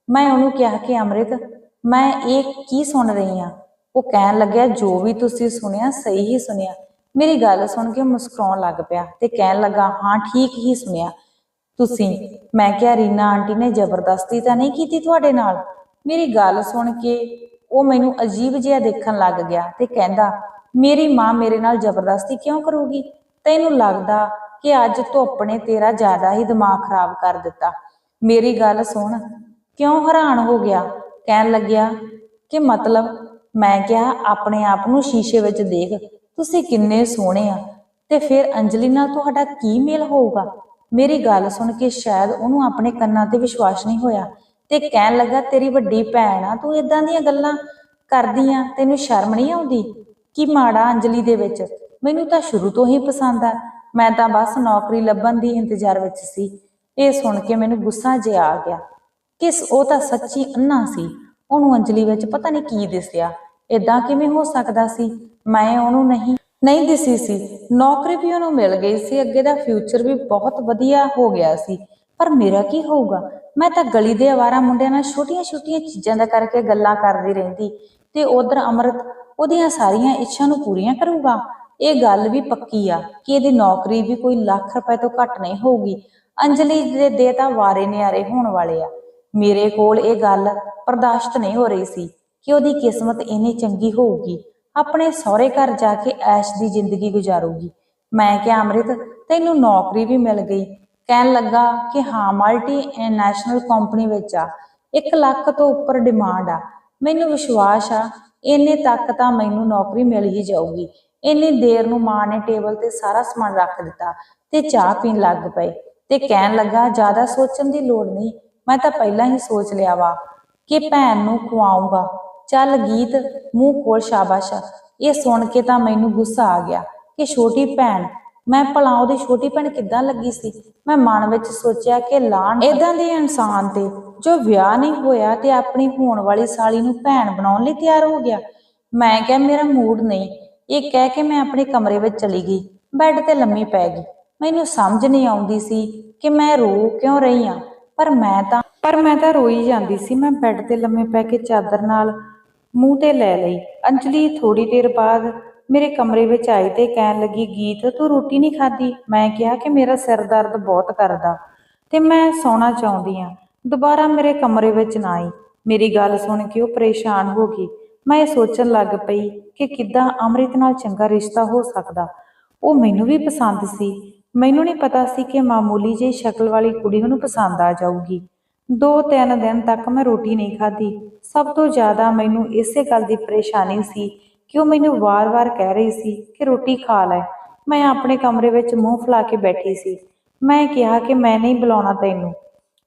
ਮੈਂ ਉਹਨੂੰ ਕਿਹਾ ਕਿ ਅੰਮ੍ਰਿਤ, ਮੈਂ ਇਹ ਕੀ ਸੁਣ ਰਹੀ ਹਾਂ ਉਹ ਕਹਿਣ ਲੱਗਿਆ, ਜੋ ਵੀ ਤੁਸੀਂ ਸੁਣਿਆ, ਸਹੀ ਹੀ ਸੁਣਿਆ। ਮੇਰੀ ਗੱਲ ਸੁਣ ਕੇ ਮੁਸਕਰਾਉਣ ਲੱਗ ਪਿਆ ਤੇ ਕਹਿਣ ਲੱਗਾ, ਹਾਂ, ਠੀਕ ਹੀ ਸੁਣਿਆ। ਤੁਸੀਂ, ਮੈਂ ਕਿਹਾ, ਰੀਨਾ ਆਂਟੀ ਨੇ ਜ਼ਬਰਦਸਤੀ ਤਾਂ ਨਹੀਂ ਕੀਤੀ ਤੁਹਾਡੇ ਨਾਲ? ਮੇਰੀ ਗੱਲ ਸੁਣ ਕੇ ਉਹ ਮੈਨੂੰ ਅਜੀਬ ਜਿਹਾ ਦੇਖਣ ਲੱਗ ਗਿਆ ਤੇ ਕਹਿੰਦਾ, ਮੇਰੀ ਮਾਂ ਮੇਰੇ ਨਾਲ ਜ਼ਬਰਦਸਤੀ ਕਿਉਂ ਕਰੂਗੀ? ਤੈਨੂੰ ਲੱਗਦਾ ਕਿ ਅੱਜ ਧੁੱਪ ਨੇ ਤੇਰਾ ਜ਼ਿਆਦਾ ਹੀ ਦਿਮਾਗ ਖਰਾਬ ਕਰ ਦਿੱਤਾ? ਮੇਰੀ ਗੱਲ ਸੁਣ, ਕਿਉਂ ਹੈਰਾਨ ਹੋ ਗਿਆ? ਕਹਿਣ ਲੱਗਿਆ ਕਿ ਮਤਲਬ ਮੈਂ ਕਿਹਾ, ਆਪਣੇ ਆਪ ਨੂੰ ਸ਼ੀਸ਼ੇ ਵਿੱਚ ਦੇਖ, ਤੁਸੀਂ ਕਿੰਨੇ ਸੋਹਣੇ ਆ ਤੇ ਫਿਰ ਅੰਜਲੀ ਨਾਲ ਤੁਹਾਡਾ ਕੀ ਮੇਲ ਹੋਊਗਾ? ਮੇਰੀ ਗੱਲ ਸੁਣ ਕੇ ਸ਼ਾਇਦ ਉਹਨੂੰ ਆਪਣੇ ਕੰਨਾਂ ਤੇ ਵਿਸ਼ਵਾਸ ਨਹੀਂ ਹੋਇਆ ਤੇ ਕਹਿਣ ਲੱਗਾ, ਤੇਰੀ ਵੱਡੀ ਭੈਣ ਆ, ਤੂੰ ਇਦਾਂ ਦੀਆਂ ਗੱਲਾਂ ਕਰਦੀ ਆ, ਤੈਨੂੰ ਸ਼ਰਮ ਨਹੀਂ ਆਉਂਦੀ? ਕੀ ਮਾੜਾ ਅੰਜਲੀ ਦੇ ਵਿੱਚ? ਮੈਨੂੰ ਤਾਂ ਸ਼ੁਰੂ ਤੋਂ ਹੀ ਪਸੰਦ ਆ। ਮੈਂ ਤਾਂ ਬਸ ਨੌਕਰੀ ਲੱਭਣ ਦੀ ਇੰਤਜ਼ਾਰ ਵਿੱਚ ਸੀ। ਇਹ ਸੁਣ ਕੇ ਮੈਨੂੰ ਗੁੱਸਾ ਜਿਹਾ ਆ ਗਿਆ। ਕਿਸ ਉਹ ਤਾਂ ਸੱਚੀ ਅੰਨਾ ਸੀ। ਉਹਨੂੰ ਅੰਜਲੀ ਵਿੱਚ ਪਤਾ ਨਹੀਂ ਕੀ ਦਿਸਿਆ। ਇਦਾਂ ਕਿਵੇਂ ਹੋ ਸਕਦਾ ਸੀ? ਮੈਂ ਉਹਨੂੰ ਨਹੀਂ ਨਹੀਂ ਦਿਸੀ ਸੀ। ਨੌਕਰੀ ਵੀ ਉਹਨੂੰ ਮਿਲ ਗਈ ਸੀ। ਅੱਗੇ ਦਾ ਫਿਊਚਰ ਵੀ ਬਹੁਤ ਵਧੀਆ ਹੋ ਗਿਆ ਸੀ। ਪਰ ਮੇਰਾ ਕੀ ਹੋਊਗਾ? ਮੈਂ ਤਾਂ ਗਲੀ ਦੇ ਆਵਾਰਾ ਮੁੰਡਿਆਂ ਨਾਲ ਛੋਟੀਆਂ-ਛੋਟੀਆਂ ਚੀਜ਼ਾਂ ਦਾ ਕਰਕੇ ਗੱਲਾਂ ਕਰਦੀ ਰਹਿੰਦੀ। ਤੇ ਉਧਰ ਅਮਰਤ ਉਹਦੀਆਂ ਸਾਰੀਆਂ ਇੱਛਾ ਨੂੰ ਪੂਰੀਆਂ ਕਰੂਗਾ? ਇਹ ਗੱਲ ਵੀ ਪੱਕੀ ਆ ਕਿ ਇਹਦੀ ਨੌਕਰੀ ਵੀ ਕੋਈ ਲੱਖ ਰੁਪਏ ਤੋਂ ਘੱਟ ਨਹੀਂ ਹੋਊਗੀ। ਅੰਜਲੀ ਦੇ ਦੇ ਤਾਂ ਵਾਰੇ ਨਿਆਰੇ ਹੋਣ ਵਾਲੇ ਆ। ਮੇਰੇ ਕੋਲ ਇਹ ਗੱਲ ਬਰਦਾਸ਼ਤ ਨਹੀਂ ਹੋ ਰਹੀ ਸੀ ਕਿ ਉਹਦੀ ਕਿਸਮਤ ਇੰਨੀ ਚੰਗੀ ਹੋਊਗੀ। ਆਪਣੇ ਸਹੁਰੇ ਘਰ ਜਾ ਕੇ ਐਸ਼ ਦੀ ਜ਼ਿੰਦਗੀ ਗੁਜ਼ਾਰੂਗੀ। ਮੈਂ ਕਿਹਾ, ਅੰਮ੍ਰਿਤ, ਤੈਨੂੰ ਨੌਕਰੀ ਵੀ ਮਿਲ ਗਈ। ਕਹਿਣ ਲੱਗਾ ਕਿ ਹਾਂ, ਮਲਟੀ ਨੈਸ਼ਨਲ ਕੰਪਨੀ ਵਿੱਚ ਆ। 1 ਲੱਖ ਤੋਂ ਉੱਪਰ ਡਿਮਾਂਡ ਆ। ਮੈਨੂੰ ਵਿਸ਼ਵਾਸ ਆ, ਇੰਨੇ ਤੱਕ ਤਾਂ ਮੈਨੂੰ ਨੌਕਰੀ ਮਿਲ ਹੀ ਜਾਊਗੀ। ਇੰਨੀ ਦੇਰ ਨੂੰ ਮਾਂ ਨੇ ਟੇਬਲ ਤੇ ਸਾਰਾ ਸਮਾਨ ਰੱਖ ਦਿੱਤਾ ਤੇ ਚਾਹ ਪੀਣ ਲੱਗ ਪਏ ਤੇ ਕਹਿਣ ਲੱਗਾ, ਜ਼ਿਆਦਾ ਸੋਚਣ ਦੀ ਲੋੜ ਨਹੀਂ, ਮੈਂ ਤਾਂ ਪਹਿਲਾਂ ਹੀ ਸੋਚ ਲਿਆ ਵਾ ਕਿ ਭੈਣ ਨੂੰ ਖਵਾਉਂਗਾ। ਚੱਲ ਗੀਤ ਮੂੰਹ ਕੋਲ ਸ਼ਾਬਾਸ਼। ਇਹ ਸੁਣ ਕੇ ਤਾਂ ਮੈਨੂੰ ਗੁੱਸਾ ਆ ਗਿਆ ਕਿ ਛੋਟੀ ਭੈਣ, ਮੈਂ ਭਲਾ ਉਹਦੀ ਛੋਟੀ ਭੈਣ ਕਿੱਦਾਂ ਲੱਗੀ ਸੀ? ਮੈਂ ਮਨ ਵਿੱਚ ਸੋਚਿਆ ਕਿ ਲਾਣ ਇਦਾਂ ਦੇ ਇਨਸਾਨ ਤੇ ਜੋ ਵਿਆਹ ਨਹੀਂ ਹੋਇਆ ਤੇ ਆਪਣੀ ਹੋਣ ਵਾਲੀ ਸਾਲੀ ਨੂੰ ਭੈਣ ਬਣਾਉਣ ਲਈ ਤਿਆਰ ਹੋ ਗਿਆ। ਮੈਂ ਕਿਹਾ, ਮੇਰਾ ਮੂਡ ਨਹੀਂ। ਇਹ ਕਹਿ ਕੇ ਮੈਂ ਆਪਣੇ ਕਮਰੇ ਵਿੱਚ ਚਲੀ ਗਈ। ਬੈੱਡ ਤੇ ਲੰਮੀ ਪੈ ਗਈ। ਮੈਨੂੰ ਸਮਝ ਨਹੀਂ ਆਉਂਦੀ ਸੀ ਕਿ ਮੈਂ ਰੋ ਕਿਉਂ ਰਹੀ ਹਾਂ ਪਰ ਮੈਂ ਤਾਂ, ਪਰ ਮੈਂ ਤਾਂ ਰੋਈ ਜਾਂਦੀ ਸੀ। ਮੈਂ ਬੈੱਡ ਤੇ ਲੰਮੇ ਪੈ ਕੇ ਚਾਦਰ ਨਾਲ ਮੂੰਹ ਤੇ ਲੈ ਲਈ। ਅੰਜਲੀ ਥੋੜੀ ਦੇਰ ਬਾਅਦ ਮੇਰੇ ਕਮਰੇ ਵਿੱਚ ਆਈ ਤੇ ਕਹਿਣ ਲੱਗੀ, ਗੀਤ, ਤੂੰ ਰੋਟੀ ਨਹੀਂ ਖਾਧੀ? ਮੈਂ ਕਿਹਾ ਕਿ ਮੇਰਾ ਸਿਰ ਦਰਦ ਬਹੁਤ ਕਰਦਾ ਤੇ ਮੈਂ ਸੌਣਾ ਚਾਹੁੰਦੀ ਆ ਦੁਬਾਰਾ ਮੇਰੇ ਕਮਰੇ ਵਿੱਚ ਨਾ ਆਈ। ਮੇਰੀ ਗੱਲ ਸੁਣ ਕੇ ਉਹ ਪਰੇਸ਼ਾਨ ਹੋ ਗਈ। ਮੈਂ ਇਹ ਸੋਚਣ ਲੱਗ ਪਈ ਕਿ ਕਿੱਦਾਂ ਅੰਮ੍ਰਿਤ ਨਾਲ ਚੰਗਾ ਰਿਸ਼ਤਾ ਹੋ ਸਕਦਾ। ਉਹ ਮੈਨੂੰ ਵੀ ਪਸੰਦ ਸੀ। ਮੈਨੂੰ ਨਹੀਂ ਪਤਾ ਸੀ ਕਿ ਮਾਮੂਲੀ ਜਿਹੀ ਸ਼ਕਲ ਵਾਲੀ ਕੁੜੀ ਉਹਨੂੰ ਪਸੰਦ ਆ ਜਾਊਗੀ। ਦੋ ਤਿੰਨ ਦਿਨ ਤੱਕ ਮੈਂ ਰੋਟੀ ਨਹੀਂ ਖਾਧੀ। ਸਭ ਤੋਂ ਜ਼ਿਆਦਾ ਮੈਨੂੰ ਇਸੇ ਗੱਲ ਦੀ ਪਰੇਸ਼ਾਨੀ ਸੀ ਕਿ ਉਹ ਮੈਨੂੰ ਵਾਰ-ਵਾਰ ਕਹਿ ਰਹੀ ਸੀ ਕਿ ਰੋਟੀ ਖਾ ਲੈ। ਮੈਂ ਆਪਣੇ ਕਮਰੇ ਵਿੱਚ ਮੂੰਹ ਫਲਾ ਕੇ ਬੈਠੀ ਸੀ। ਮੈਂ ਕਿਹਾ ਕਿ ਮੈਂ ਨਹੀਂ ਬੁਲਾਉਣਾ ਤੈਨੂੰ।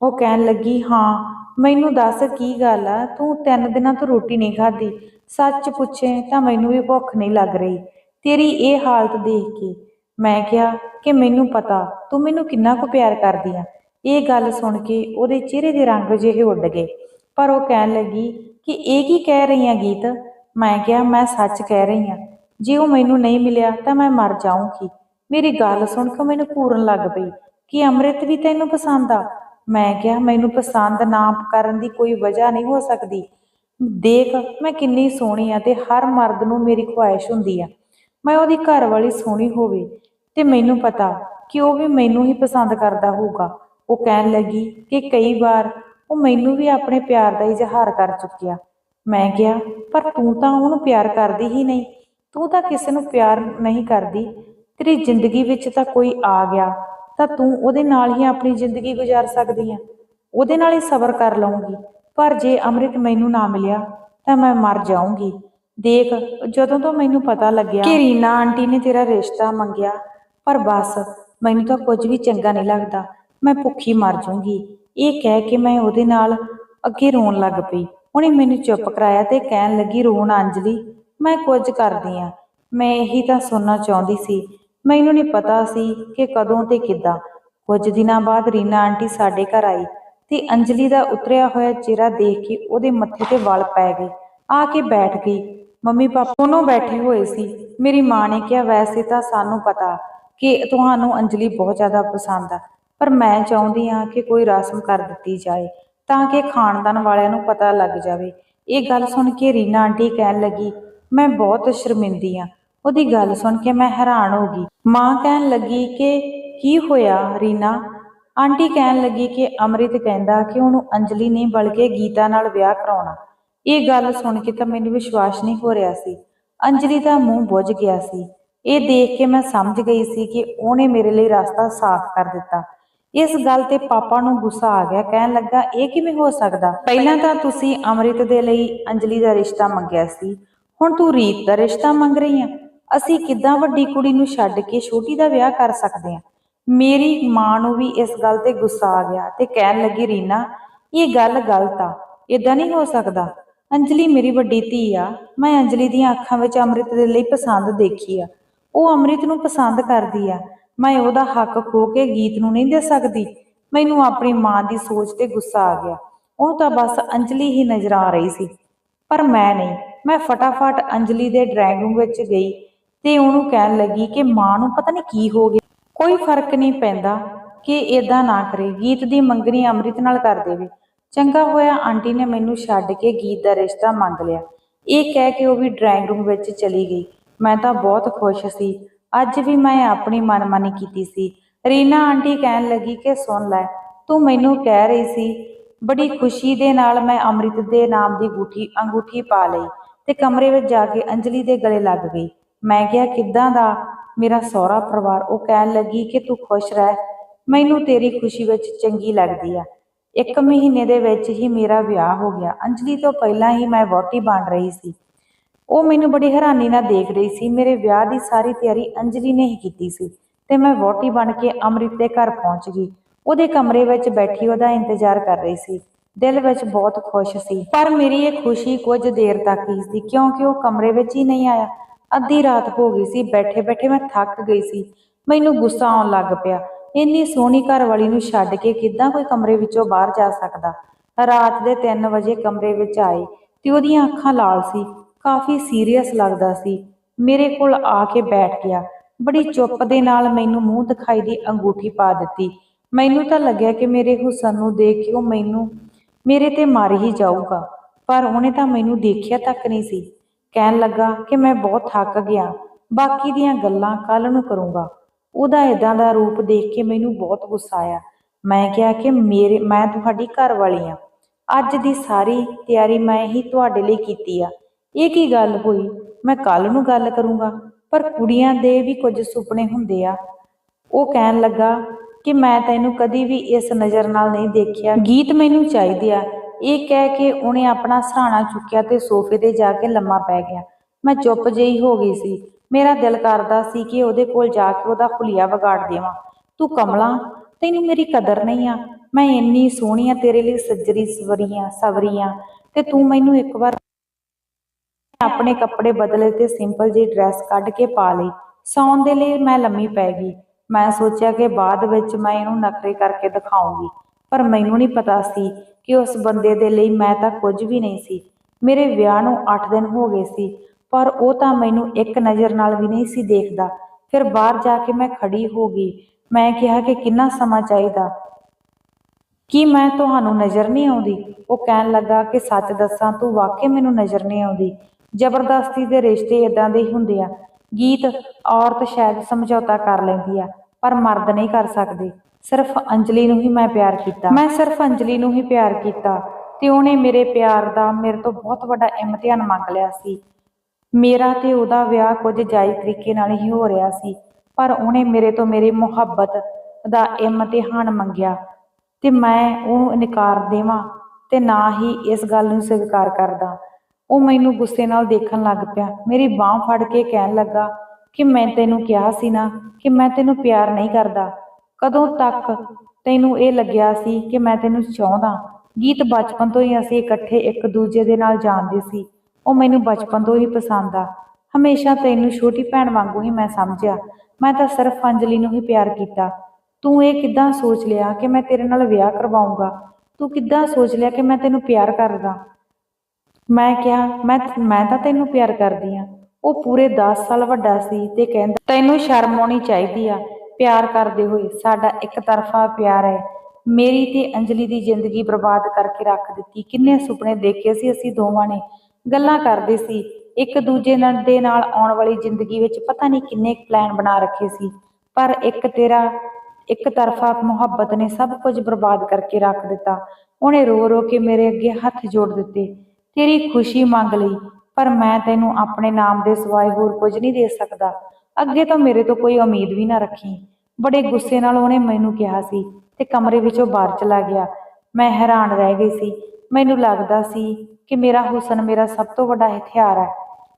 ਉਹ ਕਹਿਣ ਲੱਗੀ, ਹਾਂ, ਮੈਨੂੰ ਦੱਸ ਕੀ ਗੱਲ ਆ? ਤੂੰ ਤਿੰਨ ਦਿਨਾਂ ਤੋਂ ਰੋਟੀ ਨਹੀਂ ਖਾਧੀ। ਸੱਚ ਪੁੱਛੇ ਤਾਂ ਮੈਨੂੰ ਵੀ ਭੁੱਖ ਨਹੀਂ ਲੱਗ ਰਹੀ। ਤੇਰੀ ਇਹ ਹਾਲਤ ਦੇਖ ਕੇ ਮੈਂ ਕਿਹਾ ਕਿ ਮੈਨੂੰ ਪਤਾ, ਤੂੰ ਮੈਨੂੰ ਕਿੰਨਾ ਕੁ ਪਿਆਰ ਕਰਦੀ ਆ। ਇਹ ਗੱਲ ਸੁਣ ਕੇ ਉਹਦੇ ਚਿਹਰੇ ਦੇ ਰੰਗ ਜਿਹੇ ਉੱਡ ਗਏ। ਪਰ ਉਹ ਕਹਿਣ ਲੱਗੀ ਕਿ ਇਹ ਕੀ ਕਹਿ ਰਹੀ ਆ ਗੀਤ? ਮੈਂ ਕਿਹਾ, ਮੈਂ ਸੱਚ ਕਹਿ ਰਹੀ ਆ ਜੇ ਉਹ ਮੈਨੂੰ ਨਹੀਂ ਮਿਲਿਆ ਤਾਂ ਮੈਂ ਮਰ ਜਾਊਂਗੀ। ਮੇਰੀ ਗੱਲ ਸੁਣ ਕੇ ਮੈਨੂੰ ਪੂਰਨ ਲੱਗ ਪਈ ਕਿ ਅੰਮ੍ਰਿਤ ਵੀ ਤੈਨੂੰ ਪਸੰਦ ਆ। ਮੈਂ ਕਿਹਾ, ਮੈਨੂੰ ਪਸੰਦ ਨਾ ਕਰਨ ਦੀ ਕੋਈ ਵਜ੍ਹਾ ਨਹੀਂ ਹੋ ਸਕਦੀ। ਦੇਖ, ਮੈਂ ਕਿੰਨੀ ਸੋਹਣੀ ਆ ਤੇ ਹਰ ਮਰਦ ਨੂੰ ਮੇਰੀ ਖੁਆਇਸ਼ ਹੁੰਦੀ ਆ। ਮੈਂ ਉਹਦੀ ਘਰ ਵਾਲੀ ਸੋਹਣੀ ਹੋਵੇ ਤੇ ਮੈਨੂੰ ਪਤਾ ਕਿ ਉਹ ਵੀ ਮੈਨੂੰ ਹੀ ਪਸੰਦ ਕਰਦਾ ਹੋਊਗਾ। ਉਹ ਕਹਿਣ ਲੱਗੀ ਕਿ ਕਈ ਵਾਰ ਉਹ ਮੈਨੂੰ ਵੀ ਆਪਣੇ ਪਿਆਰ ਦਾ ਇਜ਼ਹਾਰ ਕਰ ਚੁੱਕਿਆ। ਮੈਂ ਕਿਹਾ, ਪਰ ਤੂੰ ਤਾਂ ਉਹਨੂੰ ਪਿਆਰ ਕਰਦੀ ਹੀ ਨਹੀਂ। ਤੂੰ ਤਾਂ ਕਿਸੇ ਨੂੰ ਪਿਆਰ ਨਹੀਂ ਕਰਦੀ। ਤੇਰੀ ਜ਼ਿੰਦਗੀ ਵਿੱਚ ਤਾਂ ਕੋਈ ਆ ਗਿਆ। ਤਾਂ ਤੂੰ ਉਹਦੇ ਨਾਲ ਹੀ ਆਪਣੀ ਜ਼ਿੰਦਗੀ ਗੁਜ਼ਾਰ ਸਕਦੀ ਆ। ਉਹਦੇ ਨਾਲ ਹੀ ਸਬਰ ਕਰ ਲਵਾਂਗੀ ਪਰ ਜੇ ਅੰਮ੍ਰਿਤ ਮੈਨੂੰ ਨਾ ਮਿਲਿਆ, ਤਾਂ ਮੈਂ ਮਰ ਜਾਊਂਗੀ। ਦੇਖ, ਜਦੋਂ ਤੋਂ ਮੈਨੂੰ ਪਤਾ ਲੱਗਿਆ ਕਿ ਰੀਨਾ ਆਂਟੀ ਨੇ ਤੇਰਾ ਰਿਸ਼ਤਾ ਮੰਗਿਆ। ਪਰ ਬਸ, ਮੈਨੂੰ ਤਾਂ ਕੁਝ ਵੀ ਚੰਗਾ ਨਹੀਂ ਲੱਗਦਾ। ਮੈਂ ਭੁੱਖੀ ਮਰ ਜਾਊਂਗੀ। ਇਹ ਕਹਿ ਕੇ ਮੈਂ ਉਹਦੇ ਨਾਲ ਅੱਗੇ ਰੋਣ ਲੱਗ ਪਈ। ਉਹਨੇ ਮੈਨੂੰ ਚੁੱਪ ਕਰਾਇਆ ਤੇ ਕਹਿਣ ਲੱਗੀ, ਰੋਣ ਅੰਜਲੀ, ਮੈਂ ਕੁਝ ਕਰਦੀ ਆ। ਮੈਂ ਇਹੀ ਤਾਂ ਸੁਣਨਾ ਚਾਹੁੰਦੀ ਸੀ। ਮੈਨੂੰ ਨਹੀਂ ਪਤਾ ਸੀ ਕਿ ਕਦੋਂ ਤੇ ਕਿੱਦਾਂ। ਕੁਝ ਦਿਨਾਂ ਬਾਅਦ ਰੀਨਾ ਆਂਟੀ ਸਾਡੇ ਘਰ ਆਈ ਤੇ ਅੰਜਲੀ ਦਾ ਉਤਰਿਆ ਹੋਇਆ ਚਿਹਰਾ ਦੇਖ ਕੇ ਉਹਦੇ ਮੱਥੇ ਤੇ ਵਲ ਪੈ ਗਏ ਆ ਕੇ ਬੈਠ ਗਈ। ਮੰਮੀ ਪਾਪਾ ਦੋਨੋਂ ਬੈਠੇ ਹੋਏ ਸੀ। ਮੇਰੀ ਮਾਂ ਨੇ ਕਿਹਾ, ਵੈਸੇ ਤਾਂ ਸਾਨੂੰ ਪਤਾ ਕਿ ਤੁਹਾਨੂੰ ਅੰਜਲੀ ਬਹੁਤ ਜ਼ਿਆਦਾ ਪਸੰਦ ਆ। ਪਰ ਮੈਂ ਚਾਹੁੰਦੀ ਹਾਂ ਕਿ ਕੋਈ ਰਸਮ ਕਰ ਦਿੱਤੀ ਜਾਏ ਤਾਂ ਕਿ ਖਾਨਦਾਨ ਵਾਲਿਆਂ ਨੂੰ ਪਤਾ ਲੱਗ ਜਾਵੇ। ਇਹ ਗੱਲ ਸੁਣ ਕੇ ਰੀਨਾ ਆਂਟੀ ਕਹਿਣ ਲੱਗੀ, ਮੈਂ ਬਹੁਤ ਸ਼ਰਮਿੰਦੀ ਆ ਉਹਦੀ ਗੱਲ ਸੁਣ ਕੇ ਮੈਂ ਹੈਰਾਨ ਹੋ ਗਈ। ਮਾਂ ਕਹਿਣ ਲੱਗੀ ਕਿ, ਕੀ ਹੋਇਆ ਰੀਨਾ? ਆਂਟੀ ਕਹਿਣ ਲੱਗੀ ਕਿ ਅੰਮ੍ਰਿਤ ਕਹਿੰਦਾ ਕਿ ਉਹਨੂੰ ਅੰਜਲੀ ਨਹੀਂ ਬਲਕਿ ਗੀਤਾ ਨਾਲ ਵਿਆਹ ਕਰਾਉਣਾ। ਇਹ ਗੱਲ ਸੁਣ ਕੇ ਤਾਂ ਮੈਨੂੰ ਵਿਸ਼ਵਾਸ ਨਹੀਂ ਹੋ ਰਿਹਾ ਸੀ। ਅੰਜਲੀ ਦਾ ਮੂੰਹ ਬੁੱਝ ਗਿਆ ਸੀ। ਇਹ ਦੇਖ ਕੇ ਮੈਂ ਸਮਝ ਗਈ ਸੀ ਕਿ ਉਹਨੇ ਮੇਰੇ ਲਈ ਰਸਤਾ ਸਾਫ਼ ਕਰ ਦਿੱਤਾ। ਇਸ ਗੱਲ ਤੇ ਪਾਪਾ ਨੂੰ ਗੁੱਸਾ ਆ ਗਿਆ, ਕਹਿਣ ਲੱਗਾ, ਇਹ ਕਿਵੇਂ ਹੋ ਸਕਦਾ? ਪਹਿਲਾਂ ਤਾਂ ਤੁਸੀਂ ਅੰਮ੍ਰਿਤ ਦੇ ਲਈ ਅੰਜਲੀ ਦਾ ਰਿਸ਼ਤਾ ਮੰਗਿਆ ਸੀ, ਹੁਣ ਤੂੰ ਰੀਤ ਦਾ ਰਿਸ਼ਤਾ ਮੰਗ ਰਹੀ ਆ। ਅਸੀਂ ਕਿੱਦਾਂ ਵੱਡੀ ਕੁੜੀ ਨੂੰ ਛੱਡ ਕੇ ਛੋਟੀ ਦਾ ਵਿਆਹ ਕਰ ਸਕਦੇ ਹਾਂ ਮੇਰੀ ਮਾਂ ਨੂੰ ਵੀ ਇਸ ਗੱਲ ਤੇ ਗੁੱਸਾ ਆ ਗਿਆ ਤੇ ਕਹਿਣ ਲੱਗੀ, ਰੀਨਾ, ਇਹ ਗੱਲ ਗਲਤ ਆ ਇਦਾਂ ਨਹੀਂ ਹੋ ਸਕਦਾ। ਅੰਜਲੀ ਮੇਰੀ ਵੱਡੀ ਧੀ ਆ, ਮੈਂ ਅੰਜਲੀ ਦੀਆਂ ਅੱਖਾਂ ਵਿੱਚ ਅੰਮ੍ਰਿਤ ਦੇ ਲਈ ਪਸੰਦ ਦੇਖੀ ਆ। ਉਹ ਅੰਮ੍ਰਿਤ ਨੂੰ ਪਸੰਦ ਕਰਦੀ ਆ। ਮੈਂ ਉਹਦਾ ਹੱਕ ਖੋ ਕੇ ਗੀਤ ਨੂੰ ਨਹੀਂ ਦੇ ਸਕਦੀ। ਮੈਨੂੰ ਆਪਣੀ ਮਾਂ ਦੀ ਸੋਚ ਤੇ ਗੁੱਸਾ ਆ ਗਿਆ। ਉਹ ਤਾਂ ਬਸ ਅੰਜਲੀ ਹੀ ਨਜ਼ਰ ਆ ਰਹੀ ਸੀ। ਪਰ ਮੈਂ ਨਹੀਂ। ਮੈਂ ਫਟਾਫਟ ਅੰਜਲੀ ਦੇ ਡਰਾਇੰਗ ਰੂਮ ਵਿੱਚ ਗਈ ਤੇ ਉਹਨੂੰ ਕਹਿਣ ਲੱਗੀ ਕਿ ਮਾਂ ਨੂੰ ਪਤਾ ਨਹੀਂ ਕੀ ਹੋ ਗਿਆ। ਕੋਈ ਫ਼ਰਕ ਨਹੀਂ ਪੈਂਦਾ ਕਿ ਇਦਾਂ ਨਾ ਕਰੇ। ਗੀਤ ਦੀ ਮੰਗਣੀ ਅੰਮ੍ਰਿਤ ਨਾਲ ਕਰ ਦੇਵੇ। ਚੰਗਾ ਹੋਇਆ ਆਂਟੀ ਨੇ ਮੈਨੂੰ ਛੱਡ ਕੇ ਗੀਤ ਦਾ ਰਿਸ਼ਤਾ ਮੰਗ ਲਿਆ। ਇਹ ਕਹਿ ਕੇ ਉਹ ਵੀ ਡਰਾਇੰਗ ਰੂਮ ਵਿੱਚ ਚਲੀ ਗਈ। ਮੈਂ ਤਾਂ ਬਹੁਤ ਖੁਸ਼ ਸੀ। ਅੱਜ ਵੀ ਮੈਂ ਆਪਣੀ ਮਨਮਾਨੀ ਕੀਤੀ ਸੀ। ਰੀਨਾ ਆਂਟੀ ਕਹਿਣ ਲੱਗੀ ਕਿ, ਸੁਣ ਲੈ, ਤੂੰ ਮੈਨੂੰ ਕਹਿ ਰਹੀ ਸੀ, ਬੜੀ ਖੁਸ਼ੀ ਦੇ ਨਾਲ ਮੈਂ ਅੰਮ੍ਰਿਤ ਦੇ ਨਾਮ ਦੀ ਗੂਠੀ ਅੰਗੂਠੀ ਪਾ ਲਈ ਤੇ ਕਮਰੇ ਵਿੱਚ ਜਾ ਕੇ ਅੰਜਲੀ ਦੇ ਗਲੇ ਲੱਗ ਗਈ। ਮੈਂ ਕਿਹਾ, ਕਿੱਦਾਂ ਦਾ? ਮੇਰਾ ਸਹੁਰਾ ਪਰਿਵਾਰ, ਉਹ ਕਹਿਣ ਲੱਗੀ ਕਿ ਤੂੰ ਖੁਸ਼ ਰਹਿ। ਮੈਨੂੰ ਤੇਰੀ ਖੁਸ਼ੀ ਵਿੱਚ ਚੰਗੀ ਲੱਗਦੀ ਆ। ਇੱਕ ਮਹੀਨੇ ਦੇ ਵਿੱਚ ਹੀ ਮੇਰਾ ਵਿਆਹ ਹੋ ਗਿਆ। ਅੰਜਲੀ ਤੋਂ ਪਹਿਲਾਂ ਹੀ ਮੈਂ ਵਹੁਟੀ ਬਣ ਰਹੀ ਸੀ। ਉਹ ਮੈਨੂੰ ਬੜੀ ਹੈਰਾਨੀ ਨਾਲ ਦੇਖ ਰਹੀ ਸੀ। ਮੇਰੇ ਵਿਆਹ ਦੀ ਸਾਰੀ ਤਿਆਰੀ ਅੰਜਲੀ ਨੇ ਹੀ ਕੀਤੀ ਸੀ ਤੇ ਮੈਂ ਵਹੁਟੀ ਬਣ ਕੇ ਅੰਮ੍ਰਿਤ ਦੇ ਘਰ ਪਹੁੰਚ ਗਈ। ਉਹਦੇ ਕਮਰੇ ਵਿੱਚ ਬੈਠੀ ਉਹਦਾ ਇੰਤਜ਼ਾਰ ਕਰ ਰਹੀ ਸੀ। ਦਿਲ ਵਿੱਚ ਬਹੁਤ ਖੁਸ਼ ਸੀ। ਪਰ ਮੇਰੀ ਇਹ ਖੁਸ਼ੀ ਕੁਝ ਦੇਰ ਤੱਕ ਹੀ ਸੀ ਕਿਉਂਕਿ ਉਹ ਕਮਰੇ ਵਿੱਚ ਹੀ ਨਹੀਂ ਆਇਆ। ਅੱਧੀ ਰਾਤ ਹੋ ਗਈ ਸੀ। ਬੈਠੇ ਬੈਠੇ ਮੈਂ ਥੱਕ ਗਈ ਸੀ। ਮੈਨੂੰ ਗੁੱਸਾ ਆਉਣ ਲੱਗ ਪਿਆ। ਇੰਨੀ ਸੋਹਣੀ ਘਰ ਵਾਲੀ ਨੂੰ ਛੱਡ ਕੇ ਕਿੱਦਾਂ ਕੋਈ ਕਮਰੇ ਵਿੱਚੋਂ ਬਾਹਰ ਜਾ ਸਕਦਾ? ਰਾਤ ਦੇ 3 ਵਜੇ ਕਮਰੇ ਵਿੱਚ ਆਏ ਤੇ ਉਹਦੀਆਂ ਅੱਖਾਂ ਲਾਲ ਸੀ। ਕਾਫੀ ਸੀਰੀਅਸ ਲੱਗਦਾ ਸੀ। ਮੇਰੇ ਕੋਲ ਆ ਕੇ ਬੈਠ ਗਿਆ। ਬੜੀ ਚੁੱਪ ਦੇ ਨਾਲ ਮੈਨੂੰ ਮੂੰਹ ਦਿਖਾਈ ਦੀ ਅੰਗੂਠੀ ਪਾ ਦਿੱਤੀ। ਮੈਨੂੰ ਤਾਂ ਲੱਗਿਆ ਕਿ ਮੇਰੇ ਹੁਸਨ ਨੂੰ ਦੇਖ ਕੇ ਉਹ ਮੈਨੂੰ, ਮੇਰੇ ਤੇ ਮਾਰ ਹੀ ਜਾਊਗਾ। ਪਰ ਉਹਨੇ ਤਾਂ ਮੈਨੂੰ ਦੇਖਿਆ ਤੱਕ ਨਹੀਂ ਸੀ। ਕਹਿਣ ਲੱਗਾ ਕਿ ਮੈਂ ਬਹੁਤ ਥੱਕ ਗਿਆ। ਬਾਕੀ ਦੀਆਂ ਗੱਲਾਂ ਕੱਲ ਨੂੰ ਕਰੂੰਗਾ। ਉਹਦਾ ਇਦਾਂ ਦਾ ਰੂਪ ਦੇਖ ਕੇ ਮੈਨੂੰ ਬਹੁਤ ਗੁੱਸਾ ਆਇਆ। ਮੈਂ ਕਿਹਾ ਕਿ ਮੇਰੇ, ਮੈਂ ਤੁਹਾਡੀ ਘਰ ਵਾਲੀ ਆ ਅੱਜ ਦੀ ਸਾਰੀ ਤਿਆਰੀ ਮੈਂ ਹੀ ਤੁਹਾਡੇ ਲਈ ਕੀਤੀ ਆ। ਇਹ ਕੀ ਗੱਲ ਹੋਈ? ਮੈਂ ਕੱਲ ਨੂੰ ਗੱਲ ਕਰੂੰਗਾ, ਪਰ ਕੁੜੀਆਂ ਦੇ ਵੀ ਕੁਝ ਸੁਪਨੇ ਹੁੰਦੇ ਆ। ਉਹ ਕਹਿਣ ਲੱਗਾ ਕਿ ਮੈਂ ਤੈਨੂੰ ਕਦੀ ਵੀ ਇਸ ਨਜ਼ਰ ਨਾਲ ਨਹੀਂ ਦੇਖਿਆ। ਗੀਤ ਮੈਨੂੰ ਚਾਹੀਦੇ ਆ। ਇਹ ਕਹਿ ਕੇ ਉਹਨੇ ਆਪਣਾ ਸਹਾਣਾ ਚੁੱਕਿਆ ਤੇ ਸੋਫੇ ਤੇ ਜਾ ਕੇ ਲੰਮਾ ਪੈ ਗਿਆ। ਮੈਂ ਚੁੱਪ ਜਿਹੀ ਹੋ ਗਈ ਸੀ। ਮੇਰਾ ਦਿਲ ਕਰਦਾ ਸੀ ਕਿ ਉਹਦੇ ਕੋਲ ਜਾ ਕੇ ਉਹਦਾ ਹੁਲੀਆ ਵਿਗਾੜ ਦੇਵਾਂ। ਤੂੰ ਕਮਲਾ, ਤੈਨੂੰ ਮੇਰੀ ਕਦਰ ਨਹੀਂ ਆ। ਮੈਂ ਇੰਨੀ ਸੋਹਣੀ ਆ, ਤੇਰੇ ਲਈ ਸੱਜਰੀ ਸਵਰੀਆਂ ਸਵਰੀਆਂ। ਤੇ ਤੂੰ ਮੈਨੂੰ ਇੱਕ ਵਾਰ ਆਪਣੇ ਕੱਪੜੇ ਬਦਲੇ ਤੇ ਸਿੰਪਲ ਜਿਹੀ ਡਰੈਸ ਕੱਢ ਕੇ ਪਾ ਲਈ। ਸੌਣ ਦੇ ਲਈ ਮੈਂ ਲੰਮੀ ਪੈ ਗਈ। ਮੈਂ ਸੋਚਿਆ ਕਿ ਬਾਅਦ ਵਿੱਚ ਮੈਂ ਇਹਨੂੰ ਨਖਰੇ ਕਰਕੇ ਦਿਖਾਉਂਗੀ, ਪਰ ਮੈਨੂੰ ਨਹੀਂ ਪਤਾ ਸੀ ਕਿ ਉਸ ਬੰਦੇ ਦੇ ਲਈ ਮੈਂ ਤਾਂ ਕੁਝ ਵੀ ਨਹੀਂ ਸੀ। ਮੇਰੇ ਵਿਆਹ ਨੂੰ 8 ਦਿਨ ਹੋ ਗਏ ਸੀ, ਪਰ ਉਹ ਤਾਂ ਮੈਨੂੰ ਇੱਕ ਨਜ਼ਰ ਨਾਲ ਵੀ ਨਹੀਂ ਸੀ ਦੇਖਦਾ। ਫਿਰ ਬਾਹਰ ਜਾ ਕੇ ਮੈਂ ਖੜੀ ਹੋ ਗਈ। ਮੈਂ ਕਿਹਾ ਕਿ ਕਿੰਨਾ ਸਮਾਂ ਚਾਹੀਦਾ? ਕੀ ਮੈਂ ਤੁਹਾਨੂੰ ਨਜ਼ਰ ਨਹੀਂ ਆਉਂਦੀ? ਉਹ ਕਹਿਣ ਲੱਗਾ ਕਿ ਸੱਚ ਦੱਸਾਂ, ਤੂੰ ਵਾਕਈ ਮੈਨੂੰ ਨਜ਼ਰ ਨਹੀਂ ਆਉਂਦੀ। ਜ਼ਬਰਦਸਤੀ ਦੇ ਰਿਸ਼ਤੇ ਇਦਾਂ ਦੇ ਹੁੰਦੇ ਆ। ਗੀਤ ਔਰਤ ਸ਼ਾਇਦ ਸਮਝੌਤਾ ਕਰ ਲੈਂਦੀ ਆ, ਪਰ ਮਰਦ ਨਹੀਂ ਕਰ ਸਕਦੇ। ਸਿਰਫ ਅੰਜਲੀ ਨੂੰ ਹੀ ਮੈਂ ਪਿਆਰ ਕੀਤਾ। ਮੈਂ ਸਿਰਫ ਅੰਜਲੀ ਨੂੰ ਹੀ ਪਿਆਰ ਕੀਤਾ ਤੇ ਉਹਨੇ ਮੇਰੇ ਪਿਆਰ ਦਾ ਮੇਰੇ ਤੋਂ ਬਹੁਤ ਵੱਡਾ ਇਮਤਿਹਾਨ ਮੰਗ ਲਿਆ ਸੀ। ਮੇਰਾ ਤੇ ਉਹਦਾ ਵਿਆਹ ਕੁਝ ਜਾਇਜ਼ ਤਰੀਕੇ ਨਾਲ ਹੀ ਹੋ ਰਿਹਾ ਸੀ, ਪਰ ਉਹਨੇ ਮੇਰੇ ਤੋਂ ਮੇਰੀ ਮੁਹੱਬਤ ਦਾ ਇਮਤਿਹਾਨ ਮੰਗਿਆ ਤੇ ਮੈਂ ਉਹਨੂੰ ਇਨਕਾਰ ਦੇਵਾਂ ਤੇ ਨਾ ਹੀ ਇਸ ਗੱਲ ਨੂੰ ਸਵੀਕਾਰ ਕਰਦਾ। ਉਹ ਮੈਨੂੰ ਗੁੱਸੇ ਨਾਲ ਦੇਖਣ ਲੱਗ ਪਿਆ। ਮੇਰੀ ਬਾਹ ਫੜ ਕੇ ਕਹਿਣ ਲੱਗਾ ਕਿ ਮੈਂ ਤੈਨੂੰ ਕਿਹਾ ਸੀ ਨਾ ਕਿ ਮੈਂ ਤੈਨੂੰ ਪਿਆਰ ਨਹੀਂ ਕਰਦਾ। ਕਦੋਂ ਤੱਕ ਤੈਨੂੰ ਇਹ ਲੱਗਿਆ ਸੀ ਕਿ ਮੈਂ ਤੈਨੂੰ ਚਾਹੁੰਦਾ? ਗੀਤ ਬਚਪਨ ਤੋਂ ਹੀ ਅਸੀਂ ਇਕੱਠੇ ਇੱਕ ਦੂਜੇ ਦੇ ਨਾਲ ਜਾਣਦੇ ਸੀ। ਉਹ ਮੈਨੂੰ ਬਚਪਨ ਤੋਂ ਹੀ ਪਸੰਦ ਆ। ਹਮੇਸ਼ਾ ਤੈਨੂੰ ਛੋਟੀ ਭੈਣ ਵਾਂਗੂ ਹੀ ਮੈਂ ਸਮਝਿਆ। ਮੈਂ ਤਾਂ ਸਿਰਫ ਅੰਜਲੀ ਨੂੰ ਹੀ ਪਿਆਰ ਕੀਤਾ। ਤੂੰ ਇਹ ਕਿੱਦਾਂ ਸੋਚ ਲਿਆ ਕਿ ਮੈਂ ਤੇਰੇ ਨਾਲ ਵਿਆਹ ਕਰਵਾਉਂਗਾ? ਤੂੰ ਕਿੱਦਾਂ ਸੋਚ ਲਿਆ ਕਿ ਮੈਂ ਤੈਨੂੰ ਪਿਆਰ ਕਰਦਾ? ਮੈਂ ਕਿਹਾ, ਮੈਂ ਮੈਂ ਤਾਂ ਤੈਨੂੰ ਪਿਆਰ ਕਰਦੀ ਆ। ਉਹ ਪੂਰੇ 10 ਸਾਲ ਵੱਡਾ ਸੀ ਤੇ ਕਹਿੰਦਾ, ਤੈਨੂੰ ਸ਼ਰਮ ਆਉਣੀ ਚਾਹੀਦੀ ਆ। ਪਿਆਰ ਕਰਦੇ ਹੋਏ ਸਾਡਾ ਇੱਕ ਤਰਫਾ ਪਿਆਰ ਹੈ। ਮੇਰੀ ਤੇ ਅੰਜਲੀ ਦੀ ਜ਼ਿੰਦਗੀ ਬਰਬਾਦ ਕਰਕੇ ਰੱਖ ਦਿੱਤੀ। ਕਿੰਨੇ ਸੁਪਨੇ ਦੇਖੇ ਸੀ ਅਸੀਂ ਦੋਵਾਂ ਨੇ। ਗੱਲਾਂ ਕਰਦੇ ਸੀ। ਇੱਕ ਦੂਜੇ ਨਾਲ, ਦੇ ਨਾਲ ਆਉਣ ਵਾਲੀ ਜ਼ਿੰਦਗੀ ਵਿੱਚ ਪਤਾ ਨਹੀਂ ਕਿੰਨੇ ਪਲਾਨ ਬਣਾ ਰੱਖੇ ਸੀ। ਪਰ ਇੱਕ ਤੇਰਾ, ਇੱਕ ਤਰਫਾ ਮੁਹੱਬਤ ਨੇ ਸਭ ਕੁਝ ਬਰਬਾਦ ਕਰਕੇ ਰੱਖ ਦਿੱਤਾ। ਉਹਨੇ ਰੋ ਰੋ ਕੇ ਮੇਰੇ ਅੱਗੇ ਹੱਥ ਜੋੜ ਦਿੱਤੇ। ਤੇਰੀ ਖੁਸ਼ੀ ਮੰਗ ਲਈ, ਪਰ ਮੈਂ ਤੈਨੂੰ ਆਪਣੇ ਨਾਮ ਦੇ ਸਿਵਾਏ ਹੋਰ ਕੁਝ ਨਹੀਂ ਦੇ ਸਕਦਾ। ਅੱਗੇ ਤੋਂ ਮੇਰੇ ਤੋਂ ਕੋਈ ਉਮੀਦ ਵੀ ਨਾ ਰੱਖੀ। ਬੜੇ ਗੁੱਸੇ ਨਾਲ ਉਹਨੇ ਮੈਨੂੰ ਕਿਹਾ ਸੀ ਤੇ ਕਮਰੇ ਵਿੱਚੋਂ ਬਾਹਰ ਚਲਾ ਗਿਆ। ਮੈਂ ਹੈਰਾਨ ਰਹਿ ਗਈ ਸੀ। ਮੈਨੂੰ ਲੱਗਦਾ ਸੀ ਕਿ ਮੇਰਾ ਹੁਸਨ ਮੇਰਾ ਸਭ ਤੋਂ ਵੱਡਾ ਹਥਿਆਰ ਹੈ।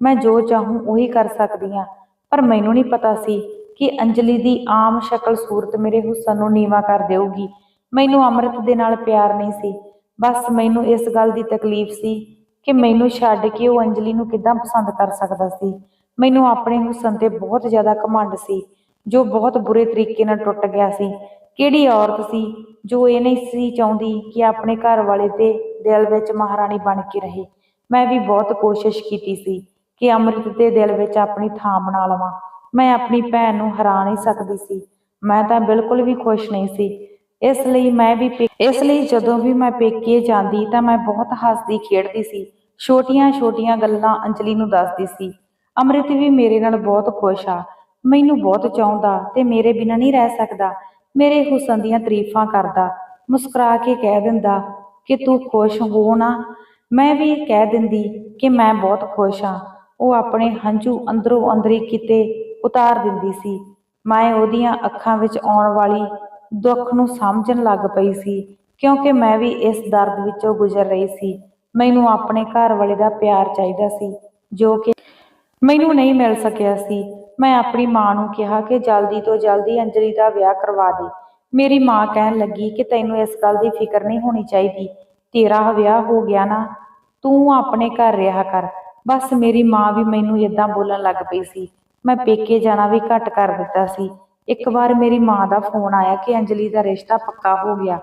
ਮੈਂ ਜੋ ਚਾਹੂੰ ਉਹੀ ਕਰ ਸਕਦੀ ਹਾਂ। ਪਰ ਮੈਨੂੰ ਨਹੀਂ ਪਤਾ ਸੀ ਕਿ ਅੰਜਲੀ ਦੀ ਆਮ ਸ਼ਕਲ ਸੂਰਤ ਮੇਰੇ ਹੁਸਨ ਨੂੰ ਨੀਵਾ ਕਰ ਦੇਊਗੀ। ਮੈਨੂੰ ਅੰਮ੍ਰਿਤ ਦੇ ਨਾਲ ਪਿਆਰ ਨਹੀਂ ਸੀ। ਬਸ ਮੈਨੂੰ ਇਸ ਗੱਲ ਦੀ ਤਕਲੀਫ ਸੀ ਕਿ ਮੈਨੂੰ ਛੱਡ ਕੇ ਉਹ ਅੰਜਲੀ ਨੂੰ ਕਿੱਦਾਂ ਪਸੰਦ ਕਰ ਸਕਦਾ ਸੀ। ਮੈਨੂੰ ਆਪਣੇ ਹੁਸਨ ਤੇ ਬਹੁਤ ਜ਼ਿਆਦਾ ਘਮੰਡ ਸੀ, ਜੋ ਬਹੁਤ ਬੁਰੇ ਤਰੀਕੇ ਨਾਲ ਟੁੱਟ ਗਿਆ ਸੀ। ਕਿਹੜੀ ਔਰਤ ਸੀ ਜੋ ਇਹ ਨਹੀਂ ਸੀ ਚਾਹੁੰਦੀ ਕਿ ਆਪਣੇ ਘਰ ਵਾਲੇ ਦੇ ਦਿਲ ਵਿੱਚ ਮਹਾਰਾਣੀ ਬਣ ਕੇ ਰਹੇ? ਮੈਂ ਵੀ ਬਹੁਤ ਕੋਸ਼ਿਸ਼ ਕੀਤੀ ਸੀ ਕਿ ਅੰਮ੍ਰਿਤ ਦੇ ਦਿਲ ਵਿੱਚ ਆਪਣੀ ਥਾਂ ਬਣਾ ਲਵਾਂ। ਮੈਂ ਆਪਣੀ ਭੈਣ ਨੂੰ ਹਰਾ ਨਹੀਂ ਸਕਦੀ ਸੀ। ਮੈਂ ਤਾਂ ਬਿਲਕੁਲ ਵੀ ਖੁਸ਼ ਨਹੀਂ ਸੀ। ਇਸ ਲਈ ਮੈਂ ਵੀ ਪੇ- ਇਸ ਲਈ ਜਦੋਂ ਵੀ ਮੈਂ ਪੇਕੇ ਜਾਂਦੀ ਤਾਂ ਮੈਂ ਬਹੁਤ ਹੱਸਦੀ ਖੇਡਦੀ ਸੀ। ਛੋਟੀਆਂ-ਛੋਟੀਆਂ ਗੱਲਾਂ ਅੰਜਲੀ ਨੂੰ ਦੱਸਦੀ ਸੀ। ਅੰਮ੍ਰਿਤ ਵੀ ਮੇਰੇ ਨਾਲ ਬਹੁਤ ਖੁਸ਼ ਆ। ਮੈਨੂੰ ਬਹੁਤ ਚਾਹੁੰਦਾ ਤੇ ਮੇਰੇ ਬਿਨਾਂ ਨਹੀਂ ਰਹਿ ਸਕਦਾ। ਮੇਰੇ ਹੁਸਨ ਦੀਆਂ ਤਾਰੀਫਾਂ ਕਰਦਾ। ਮੁਸਕਰਾ ਕੇ ਕਹਿ ਦਿੰਦਾ ਕਿ ਤੂੰ ਖੁਸ਼ ਹੋ ਨਾ। ਮੈਂ ਵੀ ਕਹਿ ਦਿੰਦੀ ਕਿ ਮੈਂ ਬਹੁਤ ਖੁਸ਼ ਹਾਂ ਉਹ ਆਪਣੇ ਹੰਝੂ ਅੰਦਰੋਂ ਅੰਦਰੀ ਕਿਤੇ ਉਤਾਰ ਦਿੰਦੀ ਸੀ। ਮੈਂ ਉਹਦੀਆਂ ਅੱਖਾਂ ਵਿੱਚ ਆਉਣ ਵਾਲੀ ਦੁੱਖ ਨੂੰ ਸਮਝਣ ਲੱਗ ਪਈ ਸੀ, ਕਿਉਂਕਿ ਮੈਂ ਵੀ ਇਸ ਦਰਦ ਵਿੱਚੋਂ ਗੁਜ਼ਰ ਰਹੀ ਸੀ। ਮੈਨੂੰ ਆਪਣੇ ਘਰ ਵਾਲੇ ਦਾ ਪਿਆਰ ਚਾਹੀਦਾ ਸੀ, ਜੋ ਕਿ ਮੈਨੂੰ ਨਹੀਂ ਮਿਲ ਸਕਿਆ ਸੀ। ਮੈਂ ਆਪਣੀ ਮਾਂ ਨੂੰ ਕਿਹਾ ਕਿ ਜਲਦੀ ਤੋਂ ਜਲਦੀ ਅੰਜਲੀ ਦਾ ਵਿਆਹ ਕਰਵਾ ਦੇ। ਮੇਰੀ ਮਾਂ ਕਹਿਣ ਲੱਗੀ ਕਿ ਤੈਨੂੰ ਇਸ ਗੱਲ ਦੀ ਫਿਕਰ ਨਹੀਂ ਹੋਣੀ ਚਾਹੀਦੀ। ਤੇਰਾ ਵਿਆਹ ਹੋ ਗਿਆ ਨਾ, ਤੂੰ ਆਪਣੇ ਘਰ ਰਿਹਾ ਕਰ। ਬਸ ਮੇਰੀ ਮਾਂ ਵੀ ਮੈਨੂੰ ਇਦਾਂ ਬੋਲਣ ਲੱਗ ਪਈ ਸੀ। ਮੈਂ ਪੇਕੇ ਜਾਣਾ ਵੀ ਘੱਟ ਕਰ ਦਿੱਤਾ ਸੀ। ਇੱਕ ਵਾਰ ਮੇਰੀ ਮਾਂ ਦਾ ਫੋਨ ਆਇਆ ਕਿ ਅੰਜਲੀ ਦਾ ਰਿਸ਼ਤਾ ਪੱਕਾ ਹੋ ਗਿਆ।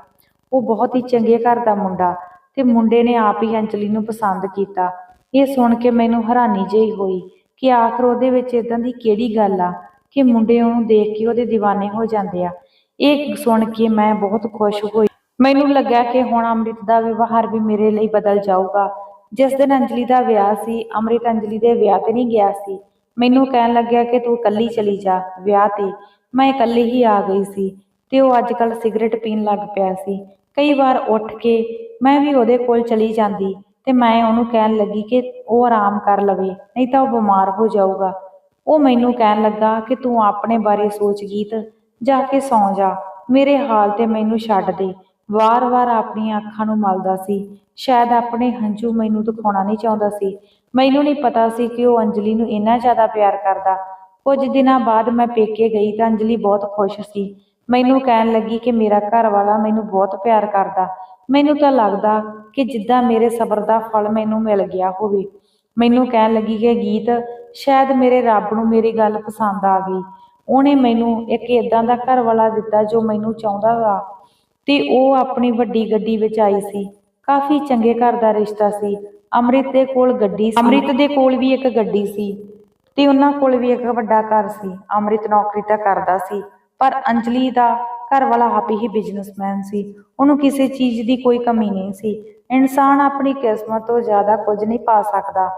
ਉਹ ਬਹੁਤ ਹੀ ਚੰਗੇ ਘਰ ਦਾ ਮੁੰਡਾ ਤੇ ਮੁੰਡੇ ਨੇ ਆਪ ਹੀ ਅੰਜਲੀ ਨੂੰ ਪਸੰਦ ਕੀਤਾ। ਇਹ ਸੁਣ ਕੇ ਮੈਨੂੰ ਹੈਰਾਨੀ ਜਿਹੀ ਹੋਈ ਕਿ ਆਖਰ ਉਹਦੇ ਵਿੱਚ ਇਦਾਂ ਦੀ ਕਿਹੜੀ ਗੱਲ ਆ ਕਿ ਮੁੰਡੇ ਉਹਨੂੰ ਦੇਖ ਕੇ ਉਹਦੇ دیਵਾਨੇ ਹੋ ਜਾਂਦੇ ਆ। ਇਹ ਸੁਣ ਕੇ ਮੈਂ ਬਹੁਤ ਖੁਸ਼ ਹੋਈ। ਮੈਨੂੰ ਲੱਗਾ ਕਿ ਹੁਣ ਅੰਮ੍ਰਿਤ ਦਾ ਵਿਵਹਾਰ ਵੀ ਮੇਰੇ ਲਈ ਬਦਲ ਜਾਊਗਾ। ਜਿਸ ਦਿਨ ਅੰਜਲੀ ਦਾ ਵਿਆਹ ਸੀ, ਅੰਮ੍ਰਿਤ ਅੰਜਲੀ ਦੇ ਵਿਆਹ ਤੇ ਨਹੀਂ ਗਿਆ ਸੀ। ਮੈਨੂੰ ਕਹਿਣ ਲੱਗਿਆ ਕਿ ਤੂੰ ਇਕੱਲੀ ਚਲੀ ਜਾ ਵਿਆਹ ਤੇ। ਮੈਂ ਇਕੱਲੀ ਹੀ ਆ ਗਈ ਸੀ ਤੇ ਉਹ ਅੱਜ ਕੱਲ ਸਿਗਰਟ ਪੀਣ ਲੱਗ ਪਿਆ ਸੀ। ਕਈ ਵਾਰ ਉੱਠ ਕੇ ਮੈਂ ਵੀ ਉਹਦੇ ਕੋਲ ਚਲੀ ਜਾਂਦੀ ਤੇ ਮੈਂ ਉਹਨੂੰ ਕਹਿਣ ਲੱਗੀ ਕਿ ਉਹ ਆਰਾਮ ਕਰ ਲਵੇ, ਨਹੀਂ ਤਾਂ ਉਹ ਬਿਮਾਰ ਹੋ ਜਾਊਗਾ। ਉਹ ਮੈਨੂੰ ਕਹਿਣ ਲੱਗਾ ਕਿ ਤੂੰ ਆਪਣੇ ਬਾਰੇ ਸੋਚ ਗੀਤ, ਜਾ ਕੇ ਸੌਂ ਜਾ, ਮੇਰੇ ਹਾਲ ਤੇ ਮੈਨੂੰ ਛੱਡ ਦੇ। ਵਾਰ-ਵਾਰ ਆਪਣੀਆਂ ਅੱਖਾਂ ਨੂੰ ਮਲਦਾ ਸੀ। ਸ਼ਾਇਦ ਆਪਣੇ ਹੰਝੂ ਮੈਨੂੰ ਦਿਖਾਉਣਾ ਨਹੀਂ ਚਾਹੁੰਦਾ ਸੀ। ਮੈਨੂੰ ਨਹੀਂ ਪਤਾ ਸੀ ਕਿ ਉਹ ਅੰਜਲੀ ਨੂੰ ਇੰਨਾ ਜ਼ਿਆਦਾ ਪਿਆਰ ਕਰਦਾ। ਕੁਝ ਦਿਨਾਂ ਬਾਅਦ ਮੈਂ ਪੇਕੇ ਗਈ ਤਾਂ ਅੰਜਲੀ ਬਹੁਤ ਖੁਸ਼ ਸੀ। ਮੈਨੂੰ ਕਹਿਣ ਲੱਗੀ ਕਿ ਮੇਰਾ ਘਰ ਵਾਲਾ ਮੈਨੂੰ ਬਹੁਤ ਪਿਆਰ ਕਰਦਾ। ਮੈਨੂੰ ਤਾਂ ਲੱਗਦਾ ਕਿ ਜਿੱਦਾਂ ਮੇਰੇ ਸਬਰ ਦਾ ਫਲ ਮੈਨੂੰ ਮਿਲ ਗਿਆ ਹੋਵੇ। ਮੈਨੂੰ ਕਹਿਣ ਲੱਗੀ ਕਿ ਗੀਤ, ਸ਼ਾਇਦ ਮੇਰੇ ਰੱਬ ਨੂੰ ਮੇਰੀ ਗੱਲ ਪਸੰਦ ਆ ਗਈ। ਉਹਨੇ ਮੈਨੂੰ ਇੱਕ ਇਦਾਂ ਦਾ ਘਰ ਵਾਲਾ ਦਿੱਤਾ ਜੋ ਮੈਨੂੰ ਚਾਹੁੰਦਾ ਵਾ ਤੇ ਉਹ ਆਪਣੀ ਵੱਡੀ ਗੱਡੀ ਵਿੱਚ ਆਈ ਸੀ। ਕਾਫੀ ਚੰਗੇ ਘਰ ਦਾ ਰਿਸ਼ਤਾ ਸੀ। ਅੰਮ੍ਰਿਤ ਦੇ ਕੋਲ ਗੱਡੀ ਸੀ। ਅੰਮ੍ਰਿਤ ਦੇ ਕੋਲ ਵੀ ਇੱਕ ਗੱਡੀ ਸੀ ਤੇ ਉਹਨਾਂ ਕੋਲ ਵੀ ਇੱਕ ਵੱਡਾ ਘਰ ਸੀ। ਅੰਮ੍ਰਿਤ ਨੌਕਰੀ ਤਾਂ ਕਰਦਾ ਸੀ। ਪਰ ਅੰਜਲੀ ਦਾ ਘਰ ਵਾਲਾ ਆਪ ਹੀ ਬਿਜ਼ਨਸਮੈਨ ਸੀ। ਉਹਨੂੰ ਕਿਸੇ ਚੀਜ਼ ਦੀ ਕੋਈ ਕਮੀ ਨਹੀਂ ਸੀ। ਇਨਸਾਨ ਆਪਣੀ ਕਿਸਮਤ ਤੋਂ ਜ਼ਿਆਦਾ ਕੁਝ ਨਹੀਂ ਪਾ ਸਕਦਾ।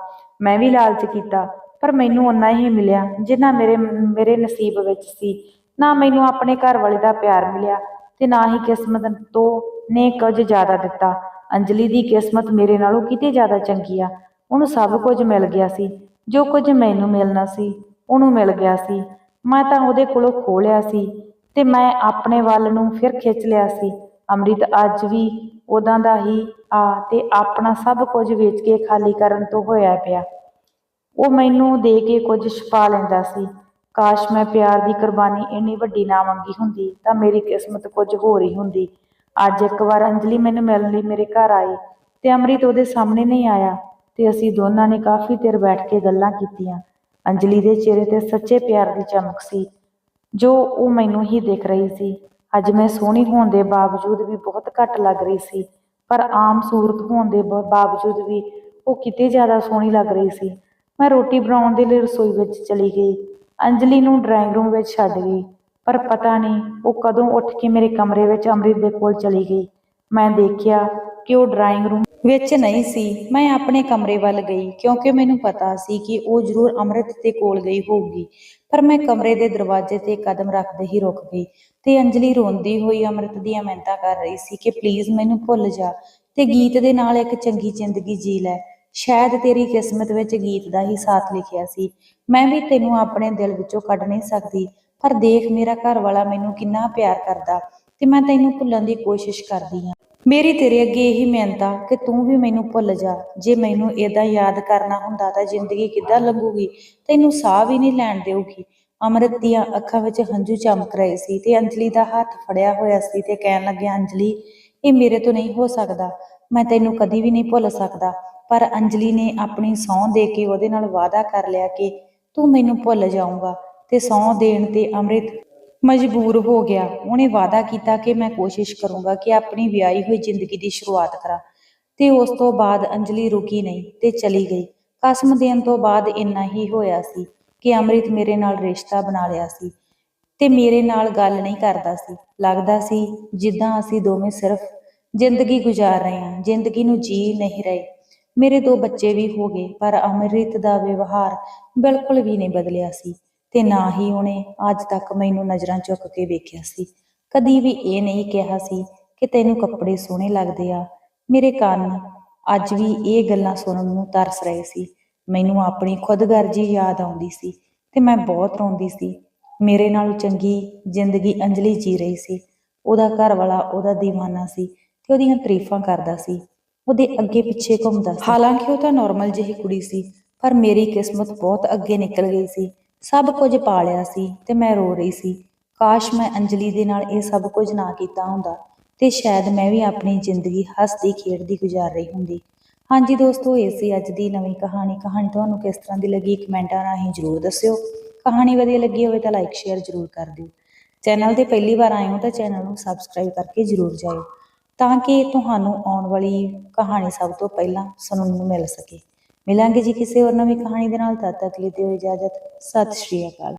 ਮੈਂ ਵੀ ਲਾਲਚ ਕੀਤਾ, ਪਰ ਮੈਨੂੰ ਉਨਾ ਹੀ ਮਿਲਿਆ, ਜਿੰਨਾ ਮੇਰੇ ਮੇਰੇ ਨਸੀਬ ਵਿੱਚ ਸੀ। ਨਾ ਮੈਨੂੰ ਆਪਣੇ ਘਰ ਵਾਲੇ ਦਾ ਪਿਆਰ ਮਿਲਿਆ ਤੇ ਨਾ ਹੀ ਕਿਸਮਤ ਤੋਂ ਨੇ ਕੁਝ ਜ਼ਿਆਦਾ ਦਿੱਤਾ। ਅੰਜਲੀ ਦੀ ਕਿਸਮਤ ਮੇਰੇ ਨਾਲੋਂ ਕਿਤੇ ਜ਼ਿਆਦਾ ਚੰਗੀ ਆ। ਉਹਨੂੰ ਸਭ ਕੁਝ ਮਿਲ ਗਿਆ ਸੀ। ਜੋ ਕੁਝ ਮੈਨੂੰ ਮਿਲਣਾ ਸੀ, ਉਹਨੂੰ ਮਿਲ ਗਿਆ ਸੀ। ਮੈਂ ਤਾਂ ਉਹਦੇ ਕੋਲੋਂ ਖੋਹ ਲਿਆ ਸੀ। ਤੇ ਮੈਂ ਆਪਣੇ ਵੱਲ ਨੂੰ ਫਿਰ ਖਿੱਚ ਲਿਆ ਸੀ। ਅੰਮ੍ਰਿਤ ਅੱਜ ਵੀ ਉਦਾਂ ਦਾ ਹੀ ਆ ਤੇ ਆਪਣਾ ਸਭ ਕੁਝ ਵੇਚ ਕੇ ਖਾਲੀ ਕਰਨ ਤੋਂ ਹੋਇਆ ਪਿਆ। ਉਹ ਮੈਨੂੰ ਦੇ ਕੇ ਕੁਝ ਛਪਾ ਲੈਂਦਾ ਸੀ। ਕਾਸ਼ ਮੈਂ ਪਿਆਰ ਦੀ ਕੁਰਬਾਨੀ ਇੰਨੀ ਵੱਡੀ ਨਾ ਮੰਗੀ ਹੁੰਦੀ ਤਾਂ ਮੇਰੀ ਕਿਸਮਤ ਕੁਝ ਹੋਰ ਹੀ ਹੁੰਦੀ। ਅੱਜ ਇੱਕ ਵਾਰ ਅੰਜਲੀ ਮੈਨੂੰ ਮਿਲਣ ਲਈ ਮੇਰੇ ਘਰ ਆਈ ਤੇ ਅੰਮ੍ਰਿਤ ਉਹਦੇ ਸਾਹਮਣੇ ਨਹੀਂ ਆਇਆ ਤੇ ਅਸੀਂ ਦੋਨਾਂ ਨੇ ਕਾਫੀ ਦੇਰ ਬੈਠ ਕੇ ਗੱਲਾਂ ਕੀਤੀਆਂ। ਅੰਜਲੀ ਦੇ ਚਿਹਰੇ ਤੇ ਸੱਚੇ ਪਿਆਰ ਦੀ ਚਮਕ ਸੀ। ਜੋ ਉਹ ਮੈਨੂੰ ਹੀ ਦਿਖ ਰਹੀ ਸੀ। ਅੱਜ ਮੈਂ ਸੋਹਣੀ ਹੋਣ ਦੇ ਬਾਵਜੂਦ ਵੀ ਬਹੁਤ ਘੱਟ ਲੱਗ ਰਹੀ ਸੀ, ਪਰ ਆਮ ਸੂਰਤ ਹੋਣ ਦੇ ਬ- ਬਾਵਜੂਦ ਵੀ ਉਹ ਕਿਤੇ ਜ਼ਿਆਦਾ ਸੋਹਣੀ ਲੱਗ ਰਹੀ ਸੀ। ਮੈਂ ਰੋਟੀ ਬਣਾਉਣ ਦੇ ਲਈ ਰਸੋਈ ਵਿੱਚ ਚਲੀ ਗਈ। ਅੰਜਲੀ ਨੂੰ ਡਰਾਇੰਗ ਰੂਮ ਵਿੱਚ ਛੱਡ ਗਈ, ਪਰ ਪਤਾ ਨਹੀਂ ਉਹ ਕਦੋਂ ਉੱਠ ਕੇ ਮੇਰੇ ਕਮਰੇ ਵਿੱਚ ਅੰਮ੍ਰਿਤ ਦੇ ਕੋਲ ਚਲੀ ਗਈ। ਮੈਂ ਦੇਖਿਆ ਕਿ ਉਹ ਡਰਾਇੰਗ ਰੂਮ ਵਿੱਚ ਨਹੀਂ ਸੀ। ਮੈਂ ਆਪਣੇ ਕਮਰੇ ਵੱਲ ਗਈ, ਕਿਉਂਕਿ ਮੈਨੂੰ ਪਤਾ ਸੀ ਕਿ ਉਹ ਜ਼ਰੂਰ ਅੰਮ੍ਰਿਤ ਦੇ ਕੋਲ ਗਈ ਹੋਊਗੀ। ਪਰ ਮੈਂ ਕਮਰੇ ਦੇ ਦਰਵਾਜ਼ੇ ਤੇ ਕਦਮ ਰੱਖਦੇ ਹੀ ਰੁਕ ਗਈ ਤੇ ਅੰਜਲੀ ਰੋਂਦੀ ਹੋਈ ਅੰਮ੍ਰਿਤ ਦੀਆਂ ਮਿਹਨਤਾਂ ਕਰ ਰਹੀ ਸੀ ਕਿ ਪਲੀਜ਼ ਮੈਨੂੰ ਭੁੱਲ ਜਾ ਤੇ ਗੀਤ ਦੇ ਨਾਲ ਇੱਕ ਚੰਗੀ ਜ਼ਿੰਦਗੀ ਜੀ ਲੈ। ਸ਼ਾਇਦ ਤੇਰੀ ਕਿਸਮਤ ਵਿੱਚ ਗੀਤ ਦਾ ਹੀ ਸਾਥ ਲਿਖਿਆ ਸੀ। ਮੈਂ ਵੀ ਤੈਨੂੰ ਆਪਣੇ ਦਿਲ ਵਿੱਚੋਂ ਕੱਢ ਨਹੀਂ ਸਕਦੀ, ਪਰ ਦੇਖ ਮੇਰਾ ਘਰ ਵਾਲਾ ਮੈਨੂੰ ਕਿੰਨਾ ਪਿਆਰ ਕਰਦਾ ਤੇ ਮੈਂ ਤੈਨੂੰ ਭੁੱਲਣ ਦੀ ਕੋਸ਼ਿਸ਼ ਕਰਦੀ ਹਾਂ। ਮੇਰੀ ਤੇਰੇ ਅੱਗੇ ਇਹੀ ਮਿਹਨਤ ਕਿ ਤੂੰ ਵੀ ਮੈਨੂੰ ਭੁੱਲ ਜਾ। ਜੇ ਮੈਨੂੰ ਇਦਾਂ ਯਾਦ ਕਰਨਾ ਹੁੰਦਾ ਤਾਂ ਜ਼ਿੰਦਗੀ ਕਿੱਦਾਂ ਲੱਗੂਗੀ ਤੈਨੂੰ ਸਾਹ ਵੀ ਨਹੀਂ ਲੈਣ ਦੇਊਗੀ। ਅੰਮ੍ਰਿਤ ਦੀਆਂ ਅੱਖਾਂ ਵਿੱਚ ਹੰਝੂ ਚਮਕ ਰਹੇ ਸੀ ਤੇ ਅੰਜਲੀ ਦਾ ਹੱਥ ਫੜਿਆ ਹੋਇਆ ਸੀ ਤੇ ਕਹਿਣ ਲੱਗਿਆ, ਅੰਜਲੀ, ਇਹ ਮੇਰੇ ਤੋਂ ਨਹੀਂ ਹੋ ਸਕਦਾ। ਮੈਂ ਤੈਨੂੰ ਕਦੀ ਵੀ ਨਹੀਂ ਭੁੱਲ ਸਕਦਾ। ਪਰ ਅੰਜਲੀ ਨੇ ਆਪਣੀ ਸਹੁੰ ਦੇ ਕੇ ਉਹਦੇ ਨਾਲ ਵਾਅਦਾ ਕਰ ਲਿਆ ਕਿ ਤੂੰ ਮੈਨੂੰ ਭੁੱਲ ਜਾਊਂਗਾ ਤੇ ਸਹੁੰ ਦੇਣ ਤੇ ਅੰਮ੍ਰਿਤ ਮਜਬੂਰ ਹੋ ਗਿਆ। ਉਹਨੇ ਵਾਅਦਾ ਕੀਤਾ ਕਿ ਮੈਂ ਕੋਸ਼ਿਸ਼ ਕਰੂੰਗਾ ਕਿ ਆਪਣੀ ਵਿਆਹੀ ਹੋਈ ਜ਼ਿੰਦਗੀ ਦੀ ਸ਼ੁਰੂਆਤ ਕਰਾਂ। ਤੇ ਉਸ ਤੋਂ ਬਾਅਦ ਅੰਜਲੀ ਰੁਕੀ ਨਹੀਂ ਤੇ ਚਲੀ ਗਈ। ਕਸਮ ਦੇਣ ਤੋਂ ਬਾਅਦ ਇੰਨਾ ਹੀ ਹੋਇਆ ਸੀ ਕਿ ਅੰਮ੍ਰਿਤ ਮੇਰੇ ਨਾਲ ਰਿਸ਼ਤਾ ਬਣਾ ਲਿਆ ਸੀ ਤੇ ਮੇਰੇ ਨਾਲ ਗੱਲ ਨਹੀਂ ਕਰਦਾ ਸੀ। ਲੱਗਦਾ ਸੀ ਜਿੱਦਾਂ ਅਸੀਂ ਦੋਵੇਂ ਸਿਰਫ ਜ਼ਿੰਦਗੀ ਗੁਜ਼ਾਰ ਰਹੇ ਹਾਂ, ਜ਼ਿੰਦਗੀ ਨੂੰ ਜੀ ਨਹੀਂ ਰਹੇ। ਮੇਰੇ ਦੋ ਬੱਚੇ ਵੀ ਹੋ ਗਏ, ਪਰ ਅੰਮ੍ਰਿਤ ਦਾ ਵਿਵਹਾਰ ਬਿਲਕੁਲ ਵੀ ਨਹੀਂ ਬਦਲਿਆ ਸੀ। ਤੇ ਨਾ ਹੀ ਉਹਨੇ ਅੱਜ ਤੱਕ ਮੈਨੂੰ ਨਜ਼ਰਾਂ ਚੁੱਕ ਕੇ ਵੇਖਿਆ ਸੀ। ਕਦੀ ਵੀ ਇਹ ਨਹੀਂ ਕਿਹਾ ਸੀ ਕਿ ਤੈਨੂੰ ਕੱਪੜੇ ਸੋਹਣੇ ਲੱਗਦੇ ਆ। ਮੇਰੇ ਕੰਨ ਅੱਜ ਵੀ ਇਹ ਗੱਲਾਂ ਸੁਣਨ ਨੂੰ ਤਰਸ ਰਹੇ ਸੀ। ਮੈਨੂੰ ਆਪਣੀ ਖੁਦਗਰਜੀ ਯਾਦ ਆਉਂਦੀ ਸੀ ਤੇ ਮੈਂ ਬਹੁਤ ਰੋਂਦੀ ਸੀ। ਮੇਰੇ ਨਾਲੋਂ ਚੰਗੀ ਜ਼ਿੰਦਗੀ ਅੰਜਲੀ ਜੀ ਰਹੀ ਸੀ। ਉਹਦਾ ਘਰ ਵਾਲਾ ਉਹਦਾ دیਵਾਨਾ ਸੀ ਤੇ ਉਹਦੀਆਂ ਤਾਰੀਫਾਂ ਕਰਦਾ ਸੀ। ਉਹਦੇ ਅੱਗੇ ਪਿੱਛੇ ਘੁੰਮਦਾ ਸੀ। ਹਾਲਾਂਕਿ ਉਹ ਤਾਂ ਨਾਰਮਲ ਜਿਹੀ ਕੁੜੀ ਸੀ, ਪਰ ਮੇਰੀ ਕਿਸਮਤ ਬਹੁਤ ਅੱਗੇ ਨਿਕਲ ਗਈ ਸੀ। ਸਭ ਕੁਝ ਪਾ ਲਿਆ ਸੀ ਤੇ ਮੈਂ ਰੋ ਰਹੀ ਸੀ। ਕਾਸ਼ ਮੈਂ ਅੰਜਲੀ ਦੇ ਨਾਲ ਇਹ ਸਭ ਕੁਝ ਨਾ ਕੀਤਾ ਹੁੰਦਾ ਤੇ ਸ਼ਾਇਦ ਮੈਂ ਵੀ ਆਪਣੀ ਜ਼ਿੰਦਗੀ ਹੱਸਦੀ ਖੇਡਦੀ ਗੁਜ਼ਾਰ ਰਹੀ ਹੁੰਦੀ। ਹਾਂਜੀ ਦੋਸਤੋ, ਇਹ ਸੀ ਅੱਜ ਦੀ ਨਵੀਂ ਕਹਾਣੀ। ਕਹਾਣੀ ਤੁਹਾਨੂੰ ਕਿਸ ਤਰ੍ਹਾਂ ਦੀ ਲੱਗੀ ਕਮੈਂਟਾਂ ਰਾਹੀਂ ਜਰੂਰ ਦੱਸਿਓ। ਕਹਾਣੀ ਵਧੀਆ ਲੱਗੀ ਹੋਵੇ ਤਾਂ ਲਾਈਕ ਸ਼ੇਅਰ ਜਰੂਰ ਕਰ ਦਿਓ। ਚੈਨਲ ਤੇ ਪਹਿਲੀ ਵਾਰ ਆਏ ਹੋ ਤਾਂ ਚੈਨਲ ਨੂੰ ਸਬਸਕ੍ਰਾਈਬ ਕਰਕੇ ਜਰੂਰ ਜਾਇਓ ਤਾਂ ਕਿ ਤੁਹਾਨੂੰ ਆਉਣ ਵਾਲੀ ਕਹਾਣੀ ਸਭ ਤੋਂ ਪਹਿਲਾਂ ਸੁਣਨ ਨੂੰ ਮਿਲ ਸਕੇ। ਮਿਲਾਂਗੇ ਜੀ ਕਿਸੇ ਹੋਰ ਨਵੀਂ ਕਹਾਣੀ ਦੇ ਨਾਲ, ਤਦ ਤੱਕ ਲਈ ਦਿਓ ਇਜਾਜ਼ਤ। ਸਤਿ ਸ਼੍ਰੀ ਅਕਾਲ।